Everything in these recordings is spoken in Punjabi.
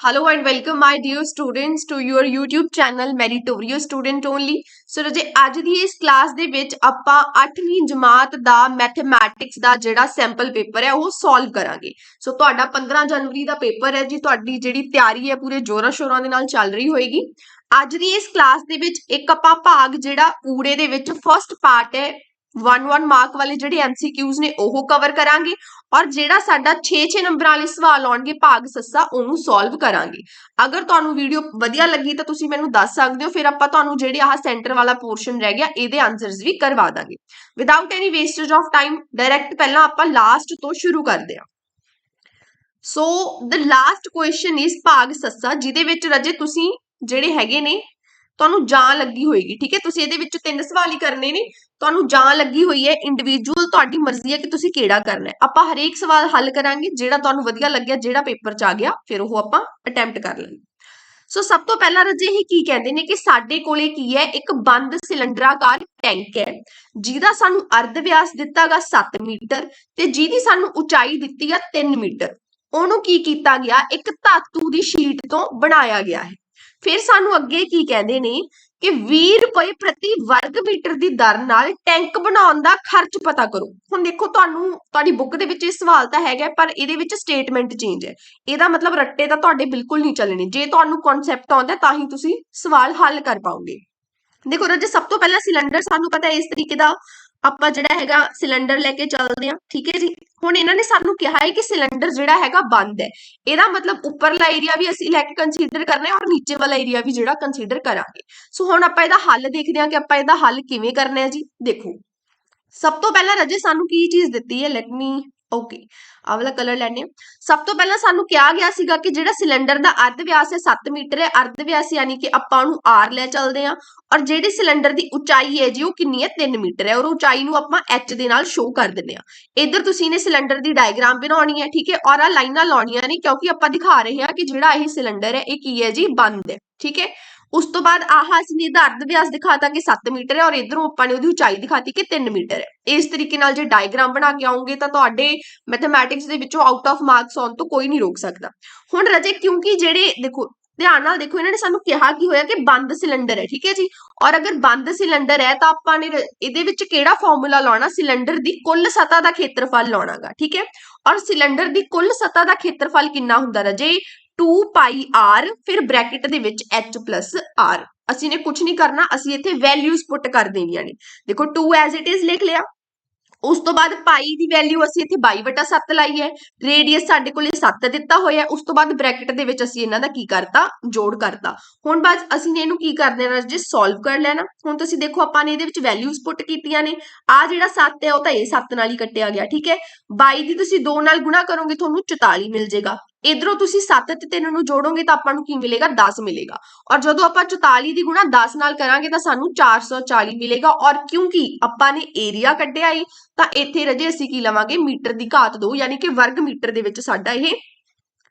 Hello and welcome, my dear students, to your YouTube channel, Meritorious Student Only. ਸੋ ਰਾਜੇ ਅੱਜ ਦੀ ਇਸ ਕਲਾਸ ਦੇ ਵਿੱਚ ਆਪਾਂ 8ਵੀਂ ਜਮਾਤ ਦਾ ਮੈਥਮੈਟਿਕਸ ਦਾ ਜਿਹੜਾ ਸੈਂਪਲ ਪੇਪਰ ਹੈ ਉਹ ਸੋਲਵ ਕਰਾਂਗੇ ਸੋ ਤੁਹਾਡਾ 15 ਜਨਵਰੀ ਦਾ ਪੇਪਰ ਹੈ ਜੀ ਤੁਹਾਡੀ ਜਿਹੜੀ ਤਿਆਰੀ ਹੈ ਪੂਰੇ ਜ਼ੋਰਾਂ ਸ਼ੋਰਾਂ ਦੇ ਨਾਲ ਚੱਲ ਰਹੀ ਹੋਏਗੀ ਅੱਜ ਦੀ ਇਸ ਕਲਾਸ ਦੇ ਵਿੱਚ ਇੱਕ ਆਪਾਂ ਭਾਗ ਜਿਹੜਾ ਊੜੇ ਦੇ ਵਿੱਚ ਫਰਸਟ ਪਾਰਟ ਹੈ 1-1 ਮਾਰਕ ਵਾਲੇ ਜਿਹੜੇ ਐਮਸੀਕਿਊਜ਼ ਨੇ, ਉਹ ਕਵਰ ਕਰਾਂਗੇ ਔਰ ਜਿਹੜਾ ਸਾਡਾ 6-6 ਨੰਬਰਾਂ ਵਾਲੇ ਸਵਾਲ ਆਉਣਗੇ ਭਾਗ ਸੱਸਾ, ਉਹਨੂੰ ਸੋਲਵ ਕਰਾਂਗੇ। ਅਗਰ ਤੁਹਾਨੂੰ ਵੀਡੀਓ ਵਧੀਆ ਲੱਗੀ ਤਾਂ ਤੁਸੀਂ ਮੈਨੂੰ ਦੱਸ ਸਕਦੇ ਹੋ, ਫਿਰ ਆਪਾਂ ਤੁਹਾਨੂੰ ਜਿਹੜੇ ਆਹ ਸੈਂਟਰ ਵਾਲਾ ਪੋਰਸ਼ਨ ਰਹਿ ਗਿਆ, ਇਹਦੇ ਆਨਸਰਸ ਵੀ ਕਰਵਾ ਦਾਂਗੇ। Without any wastage of time direct ਪਹਿਲਾਂ ਆਪਾਂ ਲਾਸਟ ਤੋਂ ਸ਼ੁਰੂ ਕਰਦੇ ਹਾਂ। So the last question is ਭਾਗ ਸੱਸਾ, ਜਿਹਦੇ ਵਿੱਚ ਰਜੇ ਤੁਸੀਂ ਜਿਹੜੇ ਹੈਗੇ ਨੇ ਤੁਹਾਨੂੰ ਜਾਂ ਲੱਗੀ ਹੋਏਗੀ, ਠੀਕ ਹੈ? ਤੁਸੀਂ ਇਹਦੇ ਵਿੱਚ ਤਿੰਨ ਸਵਾਲ ਹੀ ਕਰਨੇ ਨੇ। ਤੁਹਾਨੂੰ ਜਾਂ ਲੱਗੀ ਹੋਈ ਹੈ ਇੰਡੀਵਿਜੂਅਲ ਤੁਹਾਡੀ ਮਰਜ਼ੀ ਹੈ ਕਿ ਤੁਸੀਂ ਕਿਹੜਾ ਕਰਨਾ ਹੈ। ਆਪਾਂ ਹਰੇਕ ਸਵਾਲ ਹੱਲ ਕਰਾਂਗੇ, ਜਿਹੜਾ ਤੁਹਾਨੂੰ ਵਧੀਆ ਲੱਗਿਆ, ਜਿਹੜਾ ਪੇਪਰ 'ਚ ਆ ਗਿਆ, ਫਿਰ ਉਹ ਆਪਾਂ ਅਟੈਂਪਟ ਕਰ ਲਾਂਗੇ। ਸੋ ਸਭ ਤੋਂ ਪਹਿਲਾਂ ਰਜੇ ਇਹ ਕੀ ਕਹਿੰਦੇ ਨੇ ਕਿ ਸਾਡੇ ਕੋਲੇ ਕੀ ਹੈ? ਇੱਕ ਬੰਦ ਸਿਲੰਡਰਾਕਾਰ ਟੈਂਕ ਹੈ, ਜਿਹਦਾ ਸਾਨੂੰ ਅਰਧ ਵਿਆਸ ਦਿੱਤਾਗਾ 7 ਮੀਟਰ ਤੇ ਜਿਹਦੀ ਸਾਨੂੰ ਉਚਾਈ ਦਿੱਤੀ ਆ 3 ਮੀਟਰ। ਉਹਨੂੰ ਕੀ ਕੀਤਾ ਗਿਆ? ਇੱਕ ਧਾਤੂ ਦੀ ਸ਼ੀਟ ਤੋਂ ਬਣਾਇਆ ਗਿਆ ਹੈ। ਫਿਰ ਸਾਨੂੰ ਅੱਗੇ ਕੀ ਕਹਿੰਦੇ ਨੇ ਕਿ 20 ਰੁਪਏ ਪ੍ਰਤੀ ਵਰਗ ਮੀਟਰ ਦੀ ਦਰ ਨਾਲ ਟੈਂਕ ਬਣਾਉਣ ਦਾ ਖਰਚ ਪਤਾ ਕਰੋ। ਹੁਣ ਦੇਖੋ ਤੁਹਾਨੂੰ, ਤੁਹਾਡੀ ਬੁੱਕ ਦੇ ਵਿੱਚ ਇਹ ਸਵਾਲ ਤਾਂ ਹੈਗਾ, ਪਰ ਇਹਦੇ ਵਿੱਚ ਸਟੇਟਮੈਂਟ ਚੇਂਜ ਹੈ। ਇਹਦਾ ਮਤਲਬ ਰੱਟੇ ਤਾਂ ਤੁਹਾਡੇ ਬਿਲਕੁਲ ਨਹੀਂ ਚੱਲਣੇ। ਜੇ ਤੁਹਾਨੂੰ ਕਨਸੈਪਟ ਆਉਂਦਾ ਤਾਂ ਹੀ ਤੁਸੀਂ ਸਵਾਲ ਹੱਲ ਕਰ ਪਾਓਗੇ। ਦੇਖੋ ਰਾਜੇ ਸਭ ਤੋਂ ਪਹਿਲਾਂ ਸਿਲੰਡਰ ਸਾਨੂੰ ਪਤਾ ਹੈ ਇਸ ਤਰੀਕੇ ਦਾ ਆਪਾਂ ਜਿਹੜਾ ਹੈਗਾ ਸਿਲੰਡਰ ਲੈ ਕੇ ਚੱਲਦੇ ਹਾਂ, ਠੀਕ ਹੈ ਜੀ? ਹੁਣ ਇਹਨਾਂ ਨੇ ਸਾਨੂੰ ਕਿਹਾ ਹੈ ਕਿ ਸਿਲੰਡਰ ਜਿਹੜਾ ਹੈਗਾ ਬੰਦ ਹੈ। ਇਹਦਾ ਮਤਲਬ ਉੱਪਰਲਾ ਏਰੀਆ ਵੀ ਅਸੀਂ ਲੈ ਕੇ ਕੰਸੀਡਰ ਕਰਨਾ ਹੈ ਔਰ ਨੀਚੇ ਵਾਲਾ ਏਰੀਆ ਵੀ ਜਿਹੜਾ ਕੰਸੀਡਰ ਕਰਾਂਗੇ। ਸੋ ਹੁਣ ਆਪਾਂ ਇਹਦਾ ਹੱਲ ਦੇਖਦੇ ਹਾਂ ਕਿ ਆਪਾਂ ਇਹਦਾ ਹੱਲ ਕਿਵੇਂ ਕਰਨਾ ਹੈ ਜੀ। ਦੇਖੋ, ਸਭ ਤੋਂ ਪਹਿਲਾਂ ਰਜੇ ਸਾਨੂੰ ਕੀ ਚੀਜ਼ ਦਿੱਤੀ ਹੈ? ਲੈਟ ਮੀ ਓਕੇ ਆਹ ਵਾਲਾ ਕਲਰ ਲੈਣੇ ਆ ਸਭ ਤੋਂ ਪਹਿਲਾਂ ਸਾਨੂੰ ਕਿਹਾ ਗਿਆ ਸੀਗਾ ਕਿ ਜਿਹੜਾ ਸਿਲੰਡਰ ਦਾ ਅਰਧ ਵਿਆਸ ਹੈ 7 ਮੀਟਰ ਹੈ। ਅਰਧ ਵਿਆਸ ਯਾਨੀ ਕਿ ਆਪਾਂ ਉਹਨੂੰ ਆਰ ਲੈ ਚੱਲਦੇ ਆ ਔਰ ਜਿਹੜੀ ਸਿਲੰਡਰ ਦੀ ਉਚਾਈ ਹੈ ਜੀ ਉਹ ਕਿੰਨੀ ਹੈ? 3 ਮੀਟਰ ਹੈ ਔਰ ਉਚਾਈ ਨੂੰ ਆਪਾਂ h ਦੇ ਨਾਲ ਸ਼ੋ ਕਰ ਦਿੰਦੇ ਆ ਇੱਧਰ ਤੁਸੀਂ ਨੇ ਸਿਲੰਡਰ ਦੀ ਡਾਇਗ੍ਰਾਮ ਬਣਾਉਣੀ ਹੈ, ਠੀਕ ਹੈ? ਔਰ ਆ ਲਾਈਨਾਂ ਲਾਉਣੀਆਂ ਨੇ ਕਿਉਂਕਿ ਆਪਾਂ ਦਿਖਾ ਰਹੇ ਹਾਂ ਕਿ ਜਿਹੜਾ ਇਹ ਸਿਲੰਡਰ ਹੈ, ਇਹ ਕੀ ਹੈ ਜੀ? ਬੰਦ ਹੈ, ਠੀਕ ਹੈ? ਉਸ ਤੋਂ ਬਾਅਦ ਆਹ ਅਸੀਂ ਨੇ ਵਿਆਸ ਦਿਖਾਤਾ ਕਿ 7 ਮੀਟਰ ਹੈ ਔਰ ਇਧਰੋਂ ਆਪਾਂ ਨੇ ਉਹਦੀ ਉਚਾਈ ਦਿਖਾਤੀ ਕਿ 3 ਮੀਟਰ ਹੈ। ਇਸ ਤਰੀਕੇ ਨਾਲ ਜੇ ਡਾਇਗਰਾਮ ਬਣਾ ਕੇ ਆਉਂਗੇ ਤਾਂ ਤੁਹਾਡੇ ਮੈਥਮੈਟਿਕਸ ਦੇ ਵਿੱਚੋਂ ਆਊਟ ਆਫ ਮਾਰਕਸ ਆਉਣ ਤੋਂ ਕੋਈ ਨਹੀਂ ਰੋਕ ਸਕਦਾ। ਹੁਣ ਰਜੇ ਕਿਉਂਕਿ ਜਿਹੜੇ ਦੇਖੋ, ਧਿਆਨ ਨਾਲ ਦੇਖੋ, ਇਹਨਾਂ ਨੇ ਸਾਨੂੰ ਕਿਹਾ ਕੀ ਹੋਇਆ ਕਿ ਬੰਦ ਸਿਲੰਡਰ ਹੈ, ਠੀਕ ਹੈ ਜੀ? ਔਰ ਅਗਰ ਬੰਦ ਸਿਲੰਡਰ ਹੈ ਤਾਂ ਆਪਾਂ ਨੇ ਇਹਦੇ ਵਿੱਚ ਕਿਹੜਾ ਫਾਰਮੂਲਾ ਲਾਉਣਾ? ਸਿਲੰਡਰ ਦੀ ਕੁੱਲ ਸਤ੍ਹਾ ਦਾ ਖੇਤਰਫਲ ਲਾਉਣਾਗਾ, ਠੀਕ ਹੈ? ਔਰ ਸਿਲੰਡਰ ਦੀ ਕੁੱਲ ਸਤ੍ਹਾ ਦਾ ਖੇਤਰਫਲ ਕਿੰਨਾ ਹੁੰਦਾ ਰਜੇ? 2 ਪਾਈ r, ਫਿਰ ਬ੍ਰੈਕਟ ਦੇ ਵਿੱਚ h r ਅਸੀਂ ਨੇ ਕੁਝ ਨਹੀਂ ਕਰਨਾ, ਅਸੀਂ ਇੱਥੇ ਵੈਲਿਊਜ਼ ਪੁੱਟ ਕਰ ਦੇਣੀਆਂ ਨੇ। ਦੇਖੋ 2 ਐਜ਼ ਇਟ ਇਜ਼ ਲਿਖ ਲਿਆ। ਉਸ ਤੋਂ ਬਾਅਦ ਪਾਈ ਦੀ ਵੈਲਿਊ ਅਸੀਂ ਇੱਥੇ 22/7 ਲਾਈ ਹੈ। ਰੇਡੀਅਸ ਸਾਡੇ ਕੋਲੇ 7 ਦਿੱਤਾ ਹੋਇਆ। ਉਸ ਤੋਂ ਬਾਅਦ ਬ੍ਰੈਕਟ ਦੇ ਵਿੱਚ ਅਸੀਂ ਇਹਨਾਂ ਦਾ ਕੀ ਕਰਤਾ? ਜੋੜ ਕਰਤਾ। ਹੁਣ ਬਾਅਦ ਅਸੀਂ ਨੇ ਇਹਨੂੰ ਕੀ ਕਰ ਦੇਣਾ ਜੀ? ਸੋਲਵ ਕਰ ਲੈਣਾ। ਹੁਣ ਤੁਸੀਂ ਦੇਖੋ ਆਪਾਂ ਨੇ ਇਹਦੇ ਵਿੱਚ ਵੈਲਿਊਜ਼ ਪੁੱਟ ਕੀਤੀਆਂ ਨੇ। ਆ ਜਿਹੜਾ 7 ਹੈ, ਉਹ ਤਾਂ ਇਹ 7 ਨਾਲ ਹੀ ਕੱਟਿਆ ਗਿਆ, ਠੀਕ ਹੈ? 22 ਦੀ ਤੁਸੀਂ 2 ਨਾਲ ਗੁਣਾ ਕਰੋਗੇ, ਤੁਹਾਨੂੰ 44 ਮਿਲ ਜਾਏਗਾ ਇਧਰੋਂ ਤੁਸੀਂ 7 ਤੇ 3 ਨੂੰ ਜੋੜੋਗੇ ਤਾਂ ਆਪਾਂ ਨੂੰ ਕੀ ਮਿਲੇਗਾ? 10 ਮਿਲੇਗਾ। ਔਰ ਜਦੋਂ ਆਪਾਂ 44 ਦੀ ਗੁਣਾ 10 ਨਾਲ ਕਰਾਂਗੇ ਤਾਂ ਸਾਨੂੰ 440 ਮਿਲੇਗਾ। ਔਰ ਕਿਉਂਕਿ ਆਪਾਂ ਨੇ ਏਰੀਆ ਕੱਢਿਆ ਏ, ਤਾਂ ਇੱਥੇ ਰਜੇ ਅਸੀਂ ਕੀ ਲਵਾਂਗੇ? ਮੀਟਰ ਦੀ ਘਾਤ 2 ਯਾਨੀ ਕਿ ਵਰਗ ਮੀਟਰ ਦੇ ਵਿੱਚ ਸਾਡਾ ਇਹ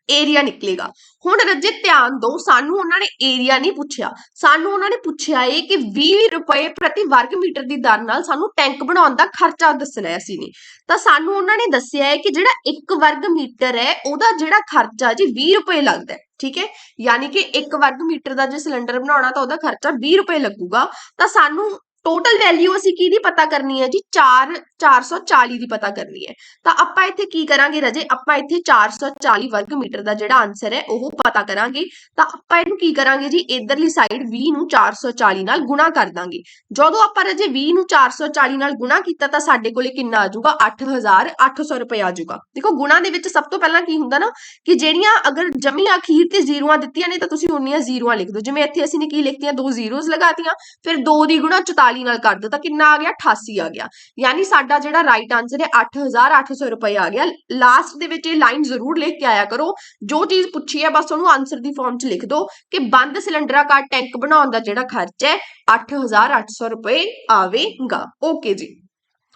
ਏਰੀਆ ਨਿਕਲੇਗਾ। ਹੁਣ ਰੱਜੇ, ਧਿਆਨ ਦਿਓ, ਸਾਨੂੰ ਉਹਨਾਂ ਨੇ ਏਰੀਆ ਨਹੀਂ ਪੁੱਛਿਆ। ਸਾਨੂੰ ਉਹਨਾਂ ਨੇ ਪੁੱਛਿਆ ਏ ਕਿ 20 ਰੁਪਏ ਪ੍ਰਤੀ ਵਰਗ ਮੀਟਰ ਦੀ ਦਰ ਨਾਲ ਸਾਨੂੰ ਟੈਂਕ ਬਣਾਉਣ ਦਾ ਖਰਚਾ ਦੱਸਣਾ ਹੈ ਅਸੀਂ ਨੇ। ਤਾਂ ਸਾਨੂੰ ਉਹਨਾਂ ਨੇ ਦੱਸਿਆ ਹੈ ਕਿ ਜਿਹੜਾ 1 ਵਰਗ ਮੀਟਰ ਹੈ, ਉਹਦਾ ਜਿਹੜਾ ਖਰਚਾ ਜੀ 20 ਰੁਪਏ ਲੱਗਦਾ ਹੈ, ਠੀਕ ਹੈ? ਯਾਨੀ ਕਿ 1 ਵਰਗ ਮੀਟਰ ਦਾ ਜੇ ਸਿਲੰਡਰ ਬਣਾਉਣਾ ਤਾਂ ਉਹਦਾ ਖਰਚਾ 20 ਰੁਪਏ ਲੱਗੂਗਾ। ਤਾਂ ਸਾਨੂੰ ਟੋਟਲ ਵੈਲਿਊ ਅਸੀਂ ਕਿਹਦੀ ਪਤਾ ਕਰਨੀ ਹੈ ਜੀ? 4 440 ਦੀ ਪਤਾ ਕਰਨੀ ਹੈ। ਤਾਂ ਆਪਾਂ ਇੱਥੇ ਕੀ ਕਰਾਂਗੇ ਰਜੇ? ਆਪਾਂ ਇੱਥੇ 440 ਵਰਗ ਮੀਟਰ ਦਾ ਜਿਹੜਾ ਆਨਸਰ ਹੈ, ਉਹ ਪਤਾ ਕਰਾਂਗੇ। ਤਾਂ ਆਪਾਂ ਇਹਨੂੰ ਕੀ ਕਰਾਂਗੇ ਜੀ? ਇਧਰਲੀ ਸਾਈਡ 20 ਨੂੰ 440 ਨਾਲ ਗੁਣਾ ਕਰ ਦਾਂਗੇ। ਜਦੋਂ ਆਪਾਂ ਰਜੇ 20 ਨੂੰ 440 ਨਾਲ ਗੁਣਾ ਕੀਤਾ, ਤਾਂ ਸਾਡੇ ਕੋਲੇ ਕਿੰਨਾ ਆ ਜਾਊਗਾ? 8800 ਰੁਪਏ ਆ ਜਾਊਗਾ। ਦੇਖੋ, ਗੁਣਾ ਦੇ ਵਿੱਚ ਸਭ ਤੋਂ ਪਹਿਲਾਂ ਕੀ ਹੁੰਦਾ ਨਾ, ਕਿ ਜਿਹੜੀਆਂ ਅਗਰ ਜਮੀ ਅਖੀਰ ਤੇ ਜ਼ੀਰੋਆਂ ਦਿੱਤੀਆਂ ਨੇ, ਤਾਂ ਤੁਸੀਂ ਉਨੀਆਂ ਜ਼ੀਰੋਆਂ ਲਿਖ ਦਿਓ। ਜਿਵੇਂ ਇੱਥੇ ਅਸੀਂ ਨੇ ਕੀ ਲਿਖਤੀਆਂ? ਦੋ ਜ਼ੀਰੋਜ਼ ਲਗਾਤੀਆਂ, ਫਿਰ 2 ਦੀ ਗੁਣਾ 44 ਨਾਲ ਕਰ ਦਿਓ ਕਿੰਨਾ ਆ ਗਿਆ? 88 ਆ ਗਿਆ। ਯਾਨੀ ਸਾਡਾ ਜਿਹੜਾ ਰਾਈਟ ਆਨਸਰ ਹੈ 8800 ਰੁਪਏ ਆ ਗਿਆ। ਲਾਸਟ ਦੇ ਵਿੱਚ ਇਹ ਲਾਈਨ ਜ਼ਰੂਰ ਲਿਖ ਕੇ ਆਇਆ ਕਰੋ। ਜੋ ਚੀਜ਼ ਪੁੱਛੀ ਹੈ, ਬਸ ਉਹਨੂੰ ਆਨਸਰ ਦੀ ਫਾਰਮ 'ਚ ਲਿਖ ਦਿਓ ਕਿ ਬੰਦ ਸਿਲੰਡਰਾਕਾਰ ਟੈਂਕ ਬਣਾਉਣ ਦਾ ਜਿਹੜਾ ਖਰਚ ਹੈ 8800 ਰੁਪਏ ਆਵੇਗਾ। ਓਕੇ ਜੀ।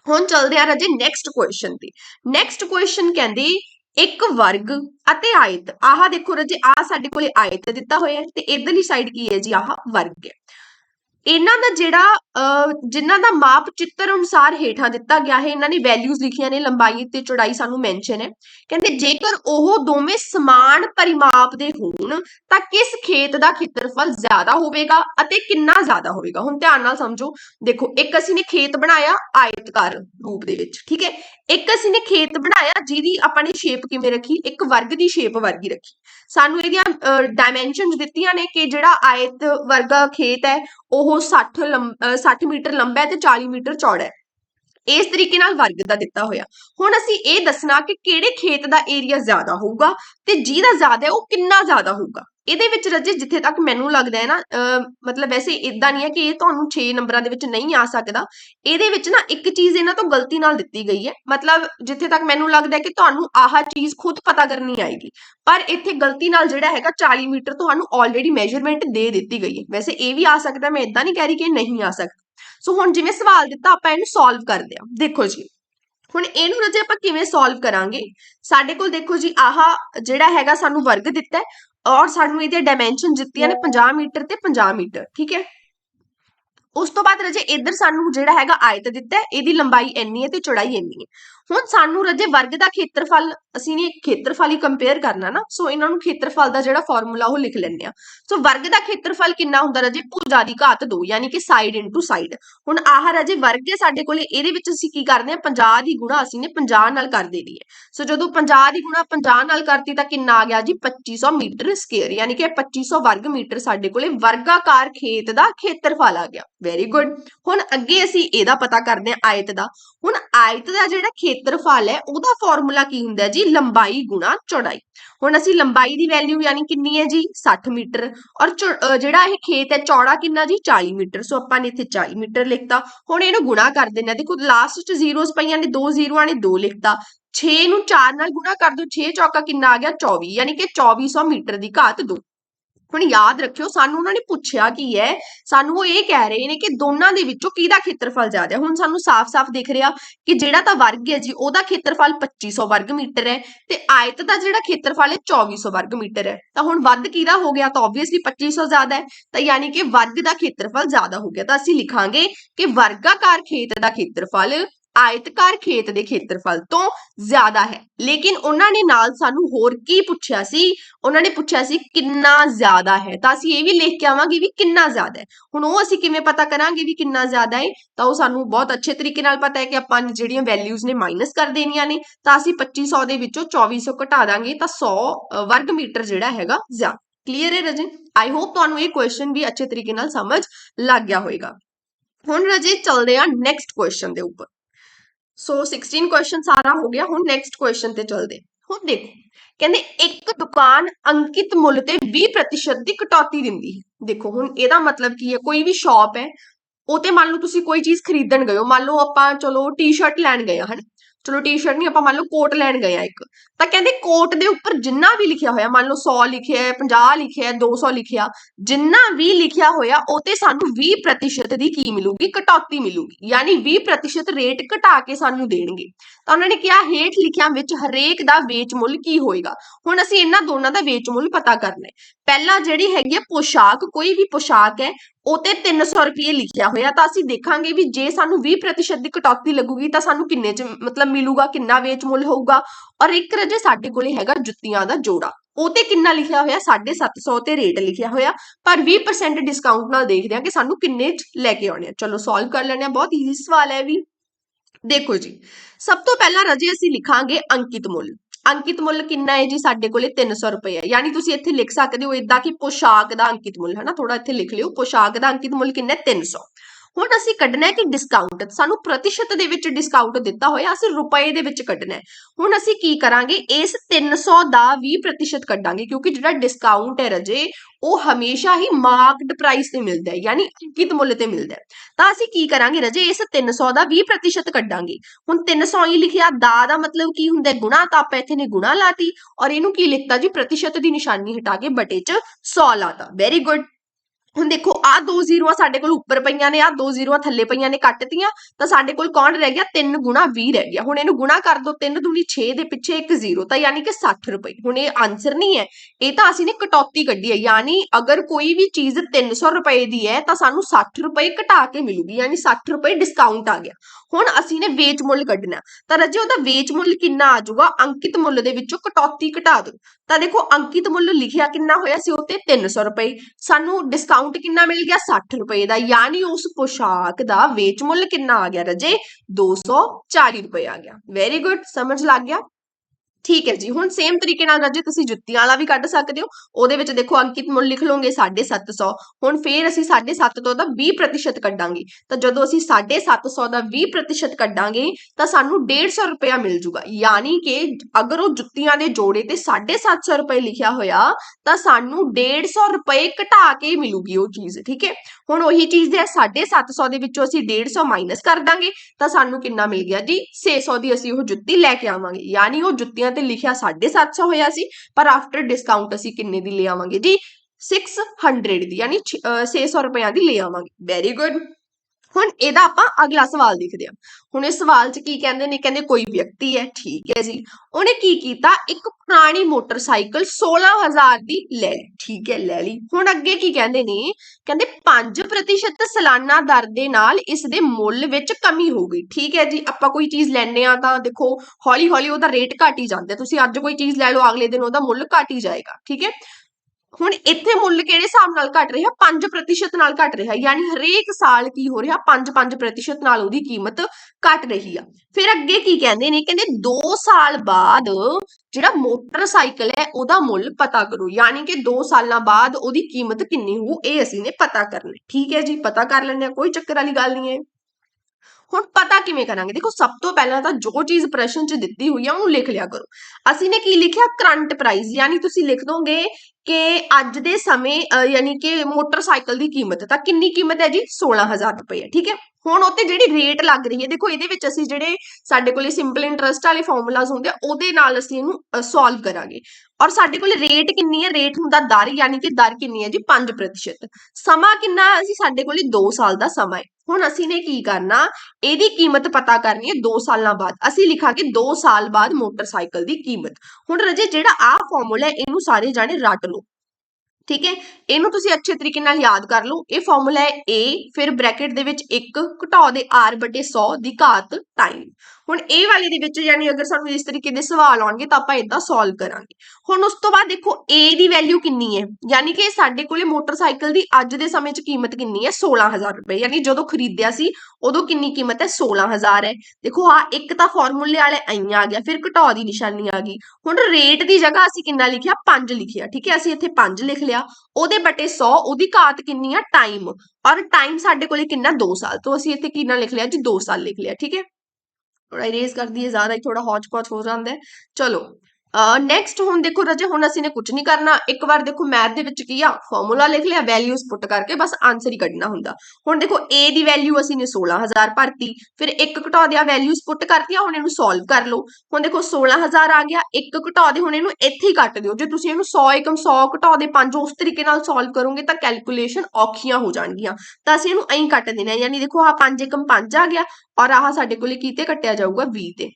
ਹੁਣ ਚੱਲਦੇ ਆ ਰਾਜੇ ਨੈਕਸਟ ਕੁਐਸਚਨ ਤੇ। ਨੈਕਸਟ ਕੁਐਸਚਨ ਕਹਿੰਦੇ, ਇੱਕ ਵਰਗ ਅਤੇ ਆਇਤ। ਆਹ ਦੇਖੋ ਰਾਜੇ ਆ ਸਾਡੇ ਕੋਲੇ ਆਇਤ ਦਿੱਤਾ ਹੋਇਆ ਹੈ ਤੇ ਇਧਰਲੀ ਸਾਈਡ ਕੀ ਹੈ ਜੀ? ਆਹ ਵਰਗ ਹੈ। ਇਹਨਾਂ ਦਾ ਜਿਹੜਾ ਅਹ, ਜਿਨ੍ਹਾਂ ਦਾ ਮਾਪ ਚਿੱਤਰ ਅਨੁਸਾਰ ਹੇਠਾਂ ਦਿੱਤਾ ਗਿਆ ਹੈ ਇਹਨਾਂ ਨੇ ਵੈਲਿਊਜ਼ ਲਿਖੀਆਂ ਨੇ ਲੰਬਾਈ ਤੇ ਚੌੜਾਈ ਸਾਨੂੰ ਮੈਂਸ਼ਨ ਹੈ। ਕਹਿੰਦੇ ਜੇਕਰ ਉਹ ਦੋਵੇਂ ਸਮਾਨ ਪਰਿਮਾਪ ਦੇ ਹੋਣ ਤਾਂ ਕਿਸ ਖੇਤ ਦਾ ਖੇਤਰਫਲ ਜ਼ਿਆਦਾ ਹੋਵੇਗਾ ਅਤੇ ਕਿੰਨਾ ਜ਼ਿਆਦਾ ਹੋਵੇਗਾ? ਹੁਣ ਧਿਆਨ ਨਾਲ ਸਮਝੋ। ਦੇਖੋ ਇੱਕ ਅਸੀਂ ਨੇ ਖੇਤ ਬਣਾਇਆ ਆਇਤਕਾਰ ਰੂਪ ਦੇ ਵਿੱਚ ਠੀਕ ਹੈ? ਇੱਕ ਅਸੀਂ ਨੇ ਖੇਤ ਬਣਾਇਆ ਜਿਹਦੀ ਆਪਾਂ ਨੇ ਸ਼ੇਪ ਕਿਵੇਂ ਰੱਖੀ? ਇੱਕ ਵਰਗ ਦੀ ਸ਼ੇਪ ਵਰਗੀ ਰੱਖੀ। ਸਾਨੂੰ ਇਹਦੀਆਂ ਡਾਈਮੈਂਸ਼ਨਸ ਦਿੱਤੀਆਂ ਨੇ ਕਿ ਜਿਹੜਾ ਆਇਤ ਵਰਗਾ ਖੇਤ ਹੈ ਉਹ 60 ਲੰਬ- ਅਹ 60 ਮੀਟਰ ਲੰਬਾ ਹੈ ਤੇ 40 ਮੀਟਰ ਚੌੜਾ ਹੈ। ਇਸ ਤਰੀਕੇ ਨਾਲ ਵਰਗ ਦਾ ਦਿੱਤਾ ਹੋਇਆ। ਹੁਣ ਅਸੀਂ ਇਹ ਦੱਸਣਾ ਕਿ ਕਿਹੜੇ ਖੇਤ ਦਾ ਏਰੀਆ ਜ਼ਿਆਦਾ ਹੋਊਗਾ ਤੇ ਜਿਹਦਾ ਜ਼ਿਆਦਾ ਹੈ ਉਹ ਕਿੰਨਾ ਜ਼ਿਆਦਾ ਹੋਊਗਾ। ਇਹਦੇ ਵਿੱਚ ਰਜੇ ਜਿੱਥੇ ਤੱਕ ਮੈਨੂੰ ਲੱਗਦਾ ਹੈ ਨਾ ਅਹ, ਮਤਲਬ ਵੈਸੇ ਇਦਾਂ ਨਹੀਂ ਹੈ ਕਿ ਇਹ ਤੁਹਾਨੂੰ 6 ਨੰਬਰਾਂ ਦੇ ਵਿੱਚ ਨਹੀਂ ਆ ਸਕਦਾ। ਇਹਦੇ ਵਿੱਚ ਨਾ ਇੱਕ ਚੀਜ਼ ਇਹਨਾਂ ਤੋਂ ਗਲਤੀ ਨਾਲ ਦਿੱਤੀ ਗਈ ਹੈ। ਮਤਲਬ ਜਿੱਥੇ ਤੱਕ ਮੈਨੂੰ ਲੱਗਦਾ ਹੈ ਕਿ ਤੁਹਾਨੂੰ ਆਹ ਚੀਜ਼ ਖੁਦ ਪਤਾ ਕਰਨੀ ਆਏਗੀ। ਪਰ ਇੱਥੇ ਗਲਤੀ ਨਾਲ ਜਿਹੜਾ ਹੈਗਾ 40 ਮੀਟਰ ਤੁਹਾਨੂੰ ਆਲਰੇਡੀ ਮੈਜ਼ਰਮੈਂਟ ਦੇ ਦਿੱਤੀ ਗਈ ਹੈ। ਵੈਸੇ ਇਹ ਵੀ ਆ ਸਕਦਾ ਮੈਂ ਇਦਾਂ ਨਹੀਂ ਕਹਿ ਰਹੀ ਕਿ ਨਹੀਂ ਆ ਸਕਦਾ। ਸੋ ਹੁਣ ਜਿਵੇਂ ਸਵਾਲ ਦਿੱਤਾ ਆਪਾਂ ਇਹਨੂੰ ਸੋਲਵ ਕਰਦੇ ਹਾਂ। ਦੇਖੋ ਜੀ ਹੁਣ ਇਹਨੂੰ ਰਜੇ ਆਪਾਂ ਕਿਵੇਂ ਸੋਲਵ ਕਰਾਂਗੇ? ਸਾਡੇ ਕੋਲ ਦੇਖੋ ਜੀ ਆਹ ਜਿਹੜਾ ਹੈਗਾ ਸਾਨੂੰ ਵਰਗ ਦਿੱਤਾ ਹੈ। ਔਰ ਸਾਨੂੰ ਇਹਦੇ ਡਾਈਮੈਂਸ਼ਨ ਦਿੱਤੀਆਂ ਨੇ 50 ਮੀਟਰ ਤੇ 50 ਮੀਟਰ ਠੀਕ ਹੈ? ਉਸ ਤੋਂ ਬਾਅਦ ਰਜੇ ਇੱਧਰ ਸਾਨੂੰ ਜਿਹੜਾ ਹੈਗਾ ਆਇਤ ਦਿੱਤਾ ਹੈ ਇਹਦੀ ਲੰਬਾਈ ਇੰਨੀ ਹੈ ਤੇ ਚੌੜਾਈ ਇੰਨੀ ਹੈ। ਹੁਣ ਸਾਨੂੰ ਰਜੇ ਵਰਗ ਦਾ ਖੇਤਰਫਲ, ਅਸੀਂ ਨੇ ਖੇਤਰਫਲ ਹੀ ਕੰਪੇਅਰ ਕਰਨਾ ਨਾ ਸੋ ਇਹਨਾਂ ਨੂੰ ਖੇਤਰਫਲ ਦਾ ਜਿਹੜਾ ਫਾਰਮੂਲਾ ਉਹ ਲਿਖ ਲੈਂਦੇ ਆ ਸੋ ਵਰਗ ਦਾ ਖੇਤਰਫਲ ਕਿੰਨਾ ਹੁੰਦਾ ਰਜੇ? ਭੁਜਾ ਦੀ ਘਾਤ 2 ਯਾਨੀ ਕਿ ਸਾਈਡ ਇਨਟੂ ਸਾਈਡ ਹੁਣ ਆਹ ਰਜੇ ਵਰਗ ਹੈ ਸਾਡੇ ਕੋਲੇ, ਇਹਦੇ ਵਿੱਚ ਅਸੀਂ ਕੀ ਕਰਦੇ ਆ 50 ਦੀ ਗੁਣਾ ਅਸੀਂ ਨੇ 50 ਨਾਲ ਕਰ ਦੇਣੀ ਹੈ ਸੋ ਜਦੋਂ 50 ਦੀ ਗੁਣਾ 50 ਨਾਲ ਕਰਤੀ ਤਾਂ ਕਿੰਨਾ ਆ ਗਿਆ ਜੀ? 2500 ਮੀਟਰ ਸਕੁਅਰ ਯਾਨੀ ਕਿ 2500 ਵਰਗ ਮੀਟਰ ਸਾਡੇ ਕੋਲੇ ਵਰਗਾਕਾਰ ਖੇਤ ਦਾ ਖੇਤਰਫਲ ਆ ਗਿਆ। ਵੈਰੀ ਗੁੱਡ ਹੁਣ ਅੱਗੇ ਅਸੀਂ ਇਹਦਾ ਪਤਾ ਕਰਦੇ ਹਾਂ ਆਇਤ ਦਾ। ਹੁਣ ਆਇਤ ਦਾ ਜਿਹੜਾ ਖੇਤਰਫਲ ਹੈ, ਉਹਦਾ ਫਾਰਮੂਲਾ ਕੀ ਹੁੰਦਾ ਜੀ? ਲੰਬਾਈ ਗੁਣਾ ਚੌੜਾਈ। ਹੁਣ ਅਸੀਂ ਲੰਬਾਈ ਦੀ ਵੈਲਿਊ ਯਾਨੀ ਕਿੰਨੀ ਹੈ ਜੀ? 60 ਮੀਟਰ। ਔਰ ਜਿਹੜਾ ਇਹ ਖੇਤ ਹੈ, ਚੌੜਾ ਕਿੰਨਾ ਜੀ? 40 ਮੀਟਰ। ਸੋ ਆਪਾਂ ਨੇ ਇੱਥੇ 40 ਮੀਟਰ ਲਿਖਤਾ। ਹੁਣ ਇਹਨੂੰ ਗੁਣਾ ਕਰ ਦਿੰਦੇ ਹਾਂ। ਦੇਖੋ ਲਾਸਟ ਚ ਜ਼ੀਰੋਸ ਪਈਆਂ ਨੇ, ਦੋ ਜ਼ੀਰੋਆਂ ਨੇ, ਦੋ ਲਿਖਤਾ। 6 ਨੂੰ 4 ਨਾਲ ਗੁਣਾ ਕਰ ਦਿਓ। 6 ਚੌਕਾ ਕਿੰਨਾ ਆ ਗਿਆ? 24 ਯਾਨੀ ਕਿ 2400 ਮੀਟਰ ਦੀ ਘਾਤ 2 ਹੁਣ ਯਾਦ ਰੱਖਿਓ, ਸਾਨੂੰ ਉਹਨਾਂ ਨੇ ਪੁੱਛਿਆ ਕੀ ਹੈ? ਸਾਨੂੰ ਉਹ ਇਹ ਕਹਿ ਰਹੇ ਨੇ ਕਿ ਦੋਨਾਂ ਦੇ ਵਿੱਚੋਂ ਕਿਹਦਾ ਖੇਤਰਫਲ ਜ਼ਿਆਦਾ ਹੁਣ ਸਾਨੂੰ ਸਾਫ਼-ਸਾਫ਼ ਦਿਖ ਰਿਹਾ ਕਿ ਜਿਹੜਾ ਤਾਂ ਵਰਗ ਹੈ ਜੀ, ਉਹਦਾ ਖੇਤਰਫਲ 2500 ਵਰਗ ਮੀਟਰ ਹੈ ਤੇ ਆਇਤ ਦਾ ਜਿਹੜਾ ਖੇਤਰਫਲ ਹੈ 2400 ਵਰਗ ਮੀਟਰ ਹੈ। ਤਾਂ ਹੁਣ ਵੱਧ ਕਿਹਦਾ ਹੋ ਗਿਆ? ਤਾਂ ਆਬਵੀਅਸਲੀ 2500 ਜ਼ਿਆਦਾ ਹੈ। ਤਾਂ ਯਾਨੀ ਕਿ ਵਰਗ ਦਾ ਖੇਤਰਫਲ ਜ਼ਿਆਦਾ ਹੋ ਗਿਆ। ਤਾਂ ਅਸੀਂ ਲਿਖਾਂਗੇ ਕਿ ਵਰਗਾਕਾਰ ਖੇਤ ਦਾ ਖੇਤਰਫਲ ਆਇਤਕਾਰ ਖੇਤ ਦੇ ਖੇਤਰਫਲ ਤੋਂ ਜ਼ਿਆਦਾ ਹੈ। ਲੇਕਿਨ ਉਹਨਾਂ ਨੇ ਨਾਲ ਸਾਨੂੰ ਹੋਰ ਕੀ ਪੁੱਛਿਆ ਸੀ? ਉਹਨਾਂ ਨੇ ਪੁੱਛਿਆ ਸੀ ਕਿੰਨਾ ਜ਼ਿਆਦਾ ਹੈ। ਤਾਂ ਅਸੀਂ ਇਹ ਵੀ ਲਿਖ ਕੇ ਆਵਾਂਗੇ ਵੀ ਕਿੰਨਾ ਜ਼ਿਆਦਾ ਹੈ। ਹੁਣ ਉਹ ਅਸੀਂ ਕਿਵੇਂ ਪਤਾ ਕਰਾਂਗੇ ਵੀ ਕਿੰਨਾ ਜ਼ਿਆਦਾ ਹੈ? ਤਾਂ ਉਹ ਸਾਨੂੰ ਬਹੁਤ ਅੱਛੇ ਤਰੀਕੇ ਨਾਲ ਪਤਾ ਹੈ ਕਿ ਆਪਾਂ ਜਿਹੜੀਆਂ ਵੈਲਿਊਜ਼ ਨੇ ਮਾਈਨਸ ਕਰ ਦੇਣੀਆਂ ਨੇ, ਤਾਂ ਅਸੀਂ 2500 ਦੇ ਵਿੱਚੋਂ 2400 ਘਟਾ ਦਾਂਗੇ ਤਾਂ 100 ਵਰਗ ਮੀਟਰ ਜਿਹੜਾ ਹੈਗਾ ਜ਼ਿਆਦਾ। ਕਲੀਅਰ ਹੈ ਰਜੇ ਆਈ ਹੋਪ ਤੁਹਾਨੂੰ ਇਹ ਕੁਐਸਚਨ ਵੀ ਅੱਛੇ ਤਰੀਕੇ ਨਾਲ ਸਮਝ ਲੱਗ ਗਿਆ ਹੋਵੇਗਾ ਹੁਣ ਰਜੇ ਚੱਲਦੇ ਆ ਨੈਕਸਟ ਕੁਐਸਚਨ ਦੇ ਉੱਪਰ। ਸੋ 16 ਕੁਐਸਚਨ ਸਾਰਾ ਹੋ ਗਿਆ, ਹੁਣ ਨੈਕਸਟ ਕੁਐਸਚਨ ਤੇ ਚੱਲਦੇ ਹੁਣ ਦੇਖੋ, ਕਹਿੰਦੇ ਇੱਕ ਦੁਕਾਨ ਅੰਕਿਤ ਮੁੱਲ ਤੇ 20% ਦੀ ਕਟੌਤੀ ਦਿੰਦੀ ਹੈ। ਦੇਖੋ, ਹੁਣ ਇਹਦਾ ਮਤਲਬ ਕੀ ਹੈ? ਕੋਈ ਵੀ ਸ਼ਾਪ ਹੈ, ਉਹ ਤੇ ਮੰਨ ਲਓ ਤੁਸੀਂ ਕੋਈ ਚੀਜ਼ ਖਰੀਦਣ ਗਏ ਹੋ, ਮੰਨ ਲਓ ਆਪਾਂ ਚਲੋ ਟੀ-ਸ਼ਰਟ ਲੈਣ ਗਏ ਹਾਂ, ਹਨ? ਚਲੋ ਟੀ-ਸ਼ਰਟ ਨਹੀਂ, ਆਪਾਂ ਮੰਨ ਲਓ ਕੋਟ ਲੈਣ ਗਏ ਆ ਇੱਕ। ਤਾਂ ਕਹਿੰਦੇ ਕੋਟ ਦੇ ਉੱਪਰ ਜਿੰਨਾ ਵੀ ਲਿਖਿਆ ਹੋਇਆ, ਮੰਨ ਲਓ 100 ਲਿਖਿਆ ਹੈ 50 ਲਿਖਿਆ ਹੈ 200 ਲਿਖਿਆ, ਜਿੰਨਾ ਵੀ ਲਿਖਿਆ ਹੋਇਆ, ਉਹ ਤੇ ਸਾਨੂੰ 20% ਦੀ ਕੀ ਮਿਲੂਗੀ? ਕਟੌਤੀ ਮਿਲੂਗੀ। ਯਾਨੀ 20% ਰੇਟ ਘਟਾ ਕੇ ਸਾਨੂੰ ਦੇਣਗੇ। ਤਾਂ ਉਹਨਾਂ ਨੇ ਕਿਹਾ, ਹੇਠ ਲਿਖਿਆਂ ਵਿੱਚ ਹਰੇਕ ਦਾ ਵੇਚ ਮੁੱਲ ਕੀ ਹੋਏਗਾ? ਹੁਣ ਅਸੀਂ ਇਹਨਾਂ ਦੋਨਾਂ ਦਾ ਵੇਚ ਮੁੱਲ ਪਤਾ ਕਰਨਾ ਹੈ। ਪਹਿਲਾਂ ਜਿਹੜੀ ਹੈਗੀ ਹੈ ਪੋਸ਼ਾਕ, ਕੋਈ ਵੀ ਪੋਸ਼ਾਕ ਹੈ, ਉਹ ਤੇ 300 ਰੁਪਏ ਲਿਖਿਆ ਹੋਇਆ, ਤਾਂ ਅਸੀਂ ਦੇਖਾਂਗੇ ਵੀ ਜੇ ਸਾਨੂੰ 20% ਦੀ ਕਟੌਤੀ ਲੱਗੂਗੀ, ਤਾਂ ਸਾਨੂੰ ਕਿੰਨੇ ਚ ਮਤਲਬ ਮਿਲੂਗਾ, ਕਿੰਨਾ ਵੇਚ ਮੁੱਲ ਹੋਊਗਾ? ਔਰ ਇੱਕ ਰਜੇ ਸਾਡੇ ਕੋਲੇ ਹੈਗਾ ਜੁੱਤੀਆਂ ਦਾ ਜੋੜਾ, ਉਹ ਤੇ ਕਿੰਨਾ ਲਿਖਿਆ ਹੋਇਆ? 750 ਤੇ ਰੇਟ ਲਿਖਿਆ ਹੋਇਆ, ਪਰ 20% ਡਿਸਕਾਊਂਟ ਨਾਲ ਦੇਖਦੇ ਹਾਂ ਕਿ ਸਾਨੂੰ ਕਿੰਨੇ ਚ ਲੈ ਕੇ ਆਉਣੇ ਆ। ਚਲੋ ਸੋਲਵ ਕਰ ਲੈਣੇ ਆ ਬਹੁਤ ਈਜ਼ੀ ਸਵਾਲ ਹੈ ਵੀ। ਦੇਖੋ ਜੀ, ਸਭ ਤੋਂ ਪਹਿਲਾਂ ਰਜੇ ਅਸੀਂ ਲਿਖਾਂਗੇ ਅੰਕਿਤ ਮੁੱਲ। ਅੰਕਿਤ ਮੁੱਲ ਕਿੰਨਾ ਹੈ ਜੀ ਸਾਡੇ ਕੋਲੇ? 300 ਰੁਪਏ ਹੈ। ਯਾਨੀ ਤੁਸੀਂ ਇੱਥੇ ਲਿਖ ਸਕਦੇ ਹੋ ਇਦਾਂ ਕਿ ਪੋਸ਼ਾਕ ਦਾ ਅੰਕਿਤ ਮੁੱਲ, ਹਨਾ? ਥੋੜਾ ਇੱਥੇ ਲਿਖ ਲਿਓ। ਪੋਸ਼ਾਕ ਦਾ ਅੰਕਿਤ ਮੁੱਲ ਕਿੰਨਾ ਹੈ? 300 ਹੁਣ ਅਸੀਂ ਕੱਢਣਾ ਹੈ ਕਿ ਡਿਸਕਾਊਂਟ ਸਾਨੂੰ ਪ੍ਰਤੀਸ਼ਤ ਦੇ ਵਿੱਚ ਡਿਸਕਾਊਂਟ ਦਿੱਤਾ ਹੋਇਆ, ਅਸੀਂ ਰੁਪਏ ਦੇ ਵਿੱਚ ਕੱਢਣਾ ਹੈ। ਹੁਣ ਅਸੀਂ ਕੀ ਕਰਾਂਗੇ, ਇਸ 300 ਦਾ 20% ਕੱਢਾਂਗੇ, ਕਿਉਂਕਿ ਜਿਹੜਾ ਡਿਸਕਾਊਂਟ ਹੈ ਰਜੇ, ਉਹ ਹਮੇਸ਼ਾ ਹੀ ਮਾਰਕਡ ਪ੍ਰਾਈਸ ਤੇ ਮਿਲਦਾ ਹੈ, ਯਾਨੀ ਅੰਕਿਤ ਮੁੱਲ ਤੇ ਮਿਲਦਾ ਹੈ। ਤਾਂ ਅਸੀਂ ਕੀ ਕਰਾਂਗੇ ਰਜੇ, ਇਸ 300 ਦਾ 20% ਕੱਢਾਂਗੇ। ਹੁਣ 300 ਹੀ ਲਿਖਿਆ, ਦਾ ਦਾ ਮਤਲਬ ਕੀ ਹੁੰਦਾ ਗੁਣਾ ਤਾਂ ਆਪਾਂ ਇੱਥੇ ਨੇ ਗੁਣਾ ਲਾਤੀ, ਔਰ ਇਹਨੂੰ ਕੀ ਲਿਖਤਾ ਜੀ, ਪ੍ਰਤੀਸ਼ਤ ਦੀ ਨਿਸ਼ਾਨੀ ਹਟਾ ਕੇ ਬਟੇ 'ਚ 100 ਲਾਤਾ। ਵੈਰੀ ਗੁੱਡ ਹੁਣ ਦੇਖੋ ਆ ਦੋ ਜ਼ੀਰੋਆਂ ਸਾਡੇ ਕੋਲ ਉੱਪਰ ਪਈਆਂ ਨੇ ਆ ਦੋ ਜ਼ੀਰੋਆਂ ਥੱਲੇ ਪਈਆਂ ਨੇ, ਕੱਟਤੀਆਂ, ਤਾਂ ਸਾਡੇ ਕੋਲ ਕੌਣ ਰਹਿ ਗਿਆ? 3 ਗੁਣਾ 20 ਰਹਿ ਗਿਆ। ਹੁਣ ਇਹਨੂੰ ਗੁਣਾ ਕਰ ਦੋ 3 ਦੂਣੀ 6 ਦੇ ਪਿੱਛੇ ਇੱਕ ਜ਼ੀਰੋ, ਤਾਂ ਯਾਨੀ ਕਿ 60 ਰੁਪਏ। ਹੁਣ ਇਹ ਆਨਸਰ ਨਹੀਂ ਹੈ। ਇਹ ਤਾਂ ਅਸੀਂ ਨੇ ਕਟੌਤੀ ਕੱਢੀ ਹੈ। ਯਾਨੀ ਅਗਰ ਕੋਈ ਵੀ ਚੀਜ਼ 300 ਰੁਪਏ ਦੀ ਹੈ, ਤਾਂ ਸਾਨੂੰ 60 ਰੁਪਏ ਘਟਾ ਕੇ ਮਿਲੂਗੀ। ਯਾਨੀ 60 ਰੁਪਏ ਡਿਸਕਾਊਂਟ ਆ ਗਿਆ। ਹੁਣ ਅਸੀਂ ਨੇ ਵੇਚ ਮੁੱਲ ਕੱਢਣਾ। ਤਾਂ ਰੱਜੇ, ਉਹਦਾ ਵੇਚ ਮੁੱਲ ਕਿੰਨਾ ਆ ਜਾਊਗਾ? ਅੰਕਿਤ ਮੁੱਲ ਦੇ ਵਿੱਚੋਂ ਕਟੌਤੀ ਘਟਾ ਦਿਓ। ਤਾਂ ਦੇਖੋ, ਅੰਕਿਤ ਮੁੱਲ ਲਿਖਿਆ ਕਿੰਨਾ ਹੋਇਆ ਸੀ ਉਹ ਉੱਤੇ 300 ਰੁਪਏ। ਸਾਨੂੰ ਡਿਸਕਾਊਂਟ ਕਿੰਨਾ ਮਿਲ ਗਿਆ? 60 ਰੁਪਏ ਦਾ। ਯਾਨੀ ਉਸ ਪੋਸ਼ਾਕ ਦਾ ਵੇਚ ਮੁੱਲ ਕਿੰਨਾ ਆ ਗਿਆ ਰਜੇ? 240 ਰੁਪਏ ਆ ਗਿਆ। ਵੈਰੀ ਗੁੱਡ ਸਮਝ ਲੱਗ ਗਿਆ? ਠੀਕ ਹੈ ਜੀ, ਹੁਣ ਸੇਮ ਤਰੀਕੇ ਨਾਲ ਰਾਜੇ ਤੁਸੀਂ ਜੁੱਤੀਆਂ ਵਾਲਾ ਵੀ ਕੱਢ ਸਕਦੇ ਹੋ, ਉਹਦੇ ਵਿੱਚ ਦੇਖੋ ਅੰਕਿਤ ਮੁੱਲ ਲਿਖ ਲਓਗੇ 750 ਹੁਣ ਫੇਰ ਅਸੀਂ 750 ਤੋਂ ਦਾ 20% ਕੱਢਾਂਗੇ। ਤਾਂ ਜਦੋਂ ਅਸੀਂ 750 ਦਾ 20% ਕੱਢਾਂਗੇ, ਤਾਂ ਸਾਨੂੰ 150 ਰੁਪਇਆ ਮਿਲ ਜੂਗਾ। ਯਾਨੀ ਕਿ ਅਗਰ ਉਹ ਜੁੱਤੀਆਂ ਦੇ ਜੋੜੇ ਤੇ 750 ਰੁਪਏ ਲਿਖਿਆ ਹੋਇਆ, ਤਾਂ ਸਾਨੂੰ 150 ਰੁਪਏ ਘਟਾ ਕੇ ਮਿਲੂਗੀ ਉਹ ਚੀਜ਼, ਠੀਕ ਹੈ? ਹੁਣ ਉਹੀ ਚੀਜ਼ ਦੇ 750 ਦੇ ਵਿੱਚੋਂ ਅਸੀਂ 150 ਮਾਈਨਸ ਕਰ ਦਾਂਗੇ, ਤਾਂ ਸਾਨੂੰ ਕਿੰਨਾ ਮਿਲ ਗਿਆ ਜੀ? 600 ਦੀ ਅਸੀਂ ਉਹ ਜੁੱਤੀ ਲੈ ਕੇ ਆਵਾਂਗੇ। ਯਾਨੀ ਉਹ ਜੁੱਤੀਆਂ ਤੇ ਲਿਖਿਆ 750 ਹੋਇਆ ਸੀ, ਪਰ ਆਫਟਰ ਡਿਸਕਾਊਂਟ ਅਸੀਂ ਕਿੰਨੇ ਦੀ ਲੈ ਆਵਾਂਗੇ? ਜੀ 600 ਦੀ, ਯਾਨੀ ਛ- ਅਹ 600 ਰੁਪਈਆਂ ਦੀ ਲੈ ਆਵਾਂਗੇ। ਵੈਰੀ ਗੁੱਡ ਹੁਣ ਇਹਦਾ ਆਪਾਂ ਅਗਲਾ ਸਵਾਲ ਦੇਖਦੇ ਹਾਂ। ਹੁਣ ਇਸ ਸਵਾਲ 'ਚ ਕੀ ਕਹਿੰਦੇ ਨੇ? ਕਹਿੰਦੇ ਕੋਈ ਵਿਅਕਤੀ ਹੈ, ਠੀਕ ਹੈ ਜੀ। ਉਹਨੇ ਕੀ ਕੀਤਾ? ਇੱਕ ਪੁਰਾਣੀ ਮੋਟਰਸਾਈਕਲ 16000 ਦੀ ਲੈ ਲਈ, ਠੀਕ ਹੈ, ਲੈ ਲਈ। ਹੁਣ ਅੱਗੇ ਕੀ ਕਹਿੰਦੇ ਨੇ? ਕਹਿੰਦੇ 5% ਸਾਲਾਨਾ ਦਰ ਦੇ ਨਾਲ ਇਸ ਦੇ ਮੁੱਲ ਵਿੱਚ ਕਮੀ ਹੋ ਗਈ, ਠੀਕ ਹੈ ਜੀ। ਆਪਾਂ ਕੋਈ ਚੀਜ਼ ਲੈਣੇ ਆ ਤਾਂ ਦੇਖੋ ਹੌਲੀ ਹੌਲੀ ਉਹਦਾ ਰੇਟ ਘਟ ਹੀ ਜਾਂਦਾ। ਤੁਸੀਂ ਅੱਜ ਕੋਈ ਚੀਜ਼ ਲੈ ਲਓ, ਅਗਲੇ ਦਿਨ ਉਹਦਾ ਮੁੱਲ ਘਟ ਹੀ ਜਾਏਗਾ, ਠੀਕ ਹੈ। ਹੁਣ ਇੱਥੇ ਮੁੱਲ ਕਿਹੜੇ ਹਿਸਾਬ ਨਾਲ ਘਟ ਰਿਹਾ? 5% ਨਾਲ ਘਟ ਰਿਹਾ, ਯਾਨੀ ਹਰੇਕ ਸਾਲ ਕੀ ਹੋ ਰਿਹਾ? 5-5% ਨਾਲ ਉਹਦੀ ਕੀਮਤ ਘਟ ਰਹੀ ਆ। ਫਿਰ ਅੱਗੇ ਕੀ ਕਹਿੰਦੇ ਨੇ? ਕਹਿੰਦੇ 2 ਸਾਲ ਬਾਅਦ ਜਿਹੜਾ ਮੋਟਰਸਾਈਕਲ ਹੈ, ਉਹਦਾ ਮੁੱਲ ਪਤਾ ਕਰੋ। ਯਾਨੀ ਕਿ 2 ਸਾਲਾਂ ਬਾਅਦ ਉਹਦੀ ਕੀਮਤ ਕਿੰਨੀ ਹੋਊ, ਇਹ ਅਸੀਂ ਨੇ ਪਤਾ ਕਰਨਾ। ਠੀਕ ਹੈ ਜੀ? ਪਤਾ ਕਰ ਲੈਂਦੇ ਆ ਕੋਈ ਚੱਕਰ ਵਾਲੀ ਗੱਲ ਨਹੀਂ ਹੈ। ਹੁਣ ਪਤਾ ਕਿਵੇਂ ਕਰਾਂਗੇ? ਦੇਖੋ, ਸਭ ਤੋਂ ਪਹਿਲਾਂ ਤਾਂ ਜੋ ਚੀਜ਼ ਪ੍ਰਸ਼ਨ 'ਚ ਦਿੱਤੀ ਹੋਈ ਆ, ਉਹਨੂੰ ਲਿਖ ਲਿਆ ਕਰੋ। ਅਸੀਂ ਨੇ ਕੀ ਲਿਖਿਆ? ਕਰੰਟ ਪ੍ਰਾਈਸ ਯਾਨੀ ਤੁਸੀਂ ਲਿਖ ਦੋਗੇ ਕਿ ਅੱਜ ਦੇ ਸਮੇਂ ਯਾਨੀ ਕਿ ਮੋਟਰਸਾਈਕਲ ਦੀ ਕੀਮਤ, ਤਾਂ ਕਿੰਨੀ ਕੀਮਤ ਹੈ ਜੀ? 16000 ਰੁਪਏ, ਠੀਕ ਹੈ? ਹੁਣ ਉੱਤੇ ਜਿਹੜੀ ਰੇਟ ਲੱਗ ਰਹੀ ਹੈ, ਦੇਖੋ, ਇਹਦੇ ਵਿੱਚ ਅਸੀਂ ਜਿਹੜੇ ਸਾਡੇ ਕੋਲੇ ਸਿੰਪਲ ਇੰਟਰਸਟ ਵਾਲੇ ਫਾਰਮੂਲਾਜ਼ ਹੁੰਦੇ ਆ, ਉਹਦੇ ਨਾਲ ਅਸੀਂ ਇਹਨੂੰ ਸੋਲਵ ਕਰਾਂਗੇ। ਔਰ ਸਾਡੇ ਕੋਲੇ ਰੇਟ ਕਿੰਨੀ ਹੈ? ਰੇਟ ਹੁੰਦਾ ਦਰ, ਯਾਨੀ ਕਿ ਦਰ ਕਿੰਨੀ ਹੈ ਜੀ? 5% ਸਮਾਂ ਕਿੰਨਾ ਅਸੀਂ ਸਾਡੇ ਕੋਲੇ 2 ਸਾਲ ਦਾ ਸਮਾਂ ਹੈ। ਹੁਣ ਅਸੀਂ ਨੇ ਕੀ ਕਰਨਾ? ਇਹਦੀ ਕੀਮਤ ਪਤਾ ਕਰਨੀ ਹੈ 2 ਸਾਲਾਂ ਬਾਅਦ। ਅਸੀਂ ਲਿਖਾਂਗੇ 2 ਸਾਲ ਬਾਅਦ ਮੋਟਰਸਾਈਕਲ ਦੀ ਕੀਮਤ। ਹੁਣ ਰਜੇ, ਜਿਹੜਾ ਆਹ ਫਾਰਮੂਲਾ ਹੈ, ਇਹਨੂੰ ਸਾਰੇ ਜਾਣੇ ਰੱਟ ਲਓ। ਠੀਕ ਹੈ? ਇਹਨੂੰ ਤੁਸੀਂ ਅੱਛੇ ਤਰੀਕੇ ਨਾਲ ਯਾਦ ਕਰ ਲਓ। ਇਹ ਫਾਰਮੂਲਾ ਹੈ a, ਫਿਰ ਬ੍ਰੈਕਟ ਦੇ ਵਿੱਚ 1 ਘਟਾਓ ਦੇ r ਬਟੇ 100 ਦੀ ਘਾਤ ਟਾਈਮ ਹੁਣ ਇਹ ਵਾਲੇ ਦੇ ਵਿੱਚ ਯਾਨੀ ਅਗਰ ਸਾਨੂੰ ਇਸ ਤਰੀਕੇ ਦੇ ਸਵਾਲ ਆਉਣਗੇ ਤਾਂ ਆਪਾਂ ਇਦਾਂ ਸੋਲਵ ਕਰਾਂਗੇ। ਹੁਣ ਉਸ ਤੋਂ ਬਾਅਦ ਦੇਖੋ, a ਦੀ ਵੈਲਿਊ ਕਿੰਨੀ ਹੈ? ਯਾਨੀ ਕਿ ਸਾਡੇ ਕੋਲੇ ਮੋਟਰਸਾਈਕਲ ਦੀ ਅੱਜ ਦੇ ਸਮੇਂ 'ਚ ਕੀਮਤ ਕਿੰਨੀ ਹੈ? 16000 ਰੁਪਏ। ਯਾਨੀ ਜਦੋਂ ਖਰੀਦਿਆ ਸੀ, ਉਦੋਂ ਕਿੰਨੀ ਕੀਮਤ ਹੈ? 16000 ਹੈ। ਦੇਖੋ ਆ ਇੱਕ ਤਾਂ ਫਾਰਮੂਲੇ ਵਾਲੇ ਆਈ ਆ ਗਿਆ, ਫਿਰ ਘਟਾਓ ਦੀ ਨਿਸ਼ਾਨੀ ਆ ਗਈ। ਹੁਣ ਰੇਟ ਦੀ ਜਗ੍ਹਾ ਅਸੀਂ ਕਿੰਨਾ ਲਿਖਿਆ? 5 ਲਿਖਿਆ, ਠੀਕ ਹੈ? ਅਸੀਂ ਇੱਥੇ 5 ਲਿਖ ਲਿਆ। ਉਹਦੇ ਬਟੇ 100 ਉਹਦੀ ਘਾਤ ਕਿੰਨੀ ਆ? ਟਾਈਮ ਔਰ ਟਾਈਮ ਸਾਡੇ ਕੋਲੇ ਕਿੰਨਾ? 2 ਸਾਲ। ਤੋਂ ਅਸੀਂ ਇੱਥੇ ਕਿੰਨਾ ਲਿਖ ਲਿਆ? ਜੀ 2 ਸਾਲ ਲਿਖ ਲਿਆ, ਠੀਕ ਹੈ? ਥੋੜਾ ਇਰੇਜ਼ ਕਰ ਦਈਏ ਜ਼ਿਆਦਾ ਹੀ ਥੋੜਾ ਹੌਚ ਪੌਚ ਹੋ ਜਾਂਦਾ ਹੈ। ਚਲੋ ਨੈਕਸਟ ਹੁਣ ਦੇਖੋ ਰਜੇ, ਹੁਣ ਅਸੀਂ ਨੇ ਕੁਝ ਨਹੀਂ ਕਰਨਾ। ਇੱਕ ਵਾਰ ਦੇਖੋ ਮੈਥ ਦੇ ਵਿੱਚ ਕੀ ਆ ਫਾਰਮੂਲਾ ਲਿਖ ਲਿਆ ਵੈਲਿਊਜ਼ ਪੁੱਟ ਕਰਕੇ ਬਸ ਆਨਸਰ ਹੀ ਕੱਢਣਾ ਹੁੰਦਾ। ਹੁਣ ਦੇਖੋ a ਦੀ ਵੈਲਿਊ ਅਸੀਂ ਨੇ 16000 ਭਰਤੀ, ਫਿਰ ਇੱਕ ਘਟਾ ਦਿਆ ਵੈਲਿਊਜ਼ ਪੁੱਟ ਕਰਤੀਆਂ, ਹੁਣ ਇਹਨੂੰ ਸੋਲਵ ਕਰ ਲਓ। ਹੁਣ ਦੇਖੋ 16000 ਆ ਗਿਆ, ਇੱਕ ਘਟਾ ਦੇ, ਹੁਣ ਇਹਨੂੰ ਇੱਥੇ ਹੀ ਕੱਟ ਦਿਓ। ਜੇ ਤੁਸੀਂ ਇਹਨੂੰ 100 ਏਕਮ 100 ਘਟਾ ਦੇ 5 ਉਸ ਤਰੀਕੇ ਨਾਲ ਸੋਲਵ ਕਰੋਗੇ ਤਾਂ ਕੈਲਕੂਲੇਸ਼ਨ ਔਖੀਆਂ ਹੋ ਜਾਣਗੀਆਂ। ਤਾਂ ਅਸੀਂ ਇਹਨੂੰ ਐਂ ਕੱਟ ਦੇਣਾ ਹੈ। ਯਾਨੀ ਦੇਖੋ ਆਹ 5 ਏਕਮ 5 ਆ ਗਿਆ ਔਰ ਆਹ ਸਾਡੇ ਕੋਲੇ ਕੀਤੇ ਕੱਟਿਆ ਜਾਊਗਾ 20 ਤੇ।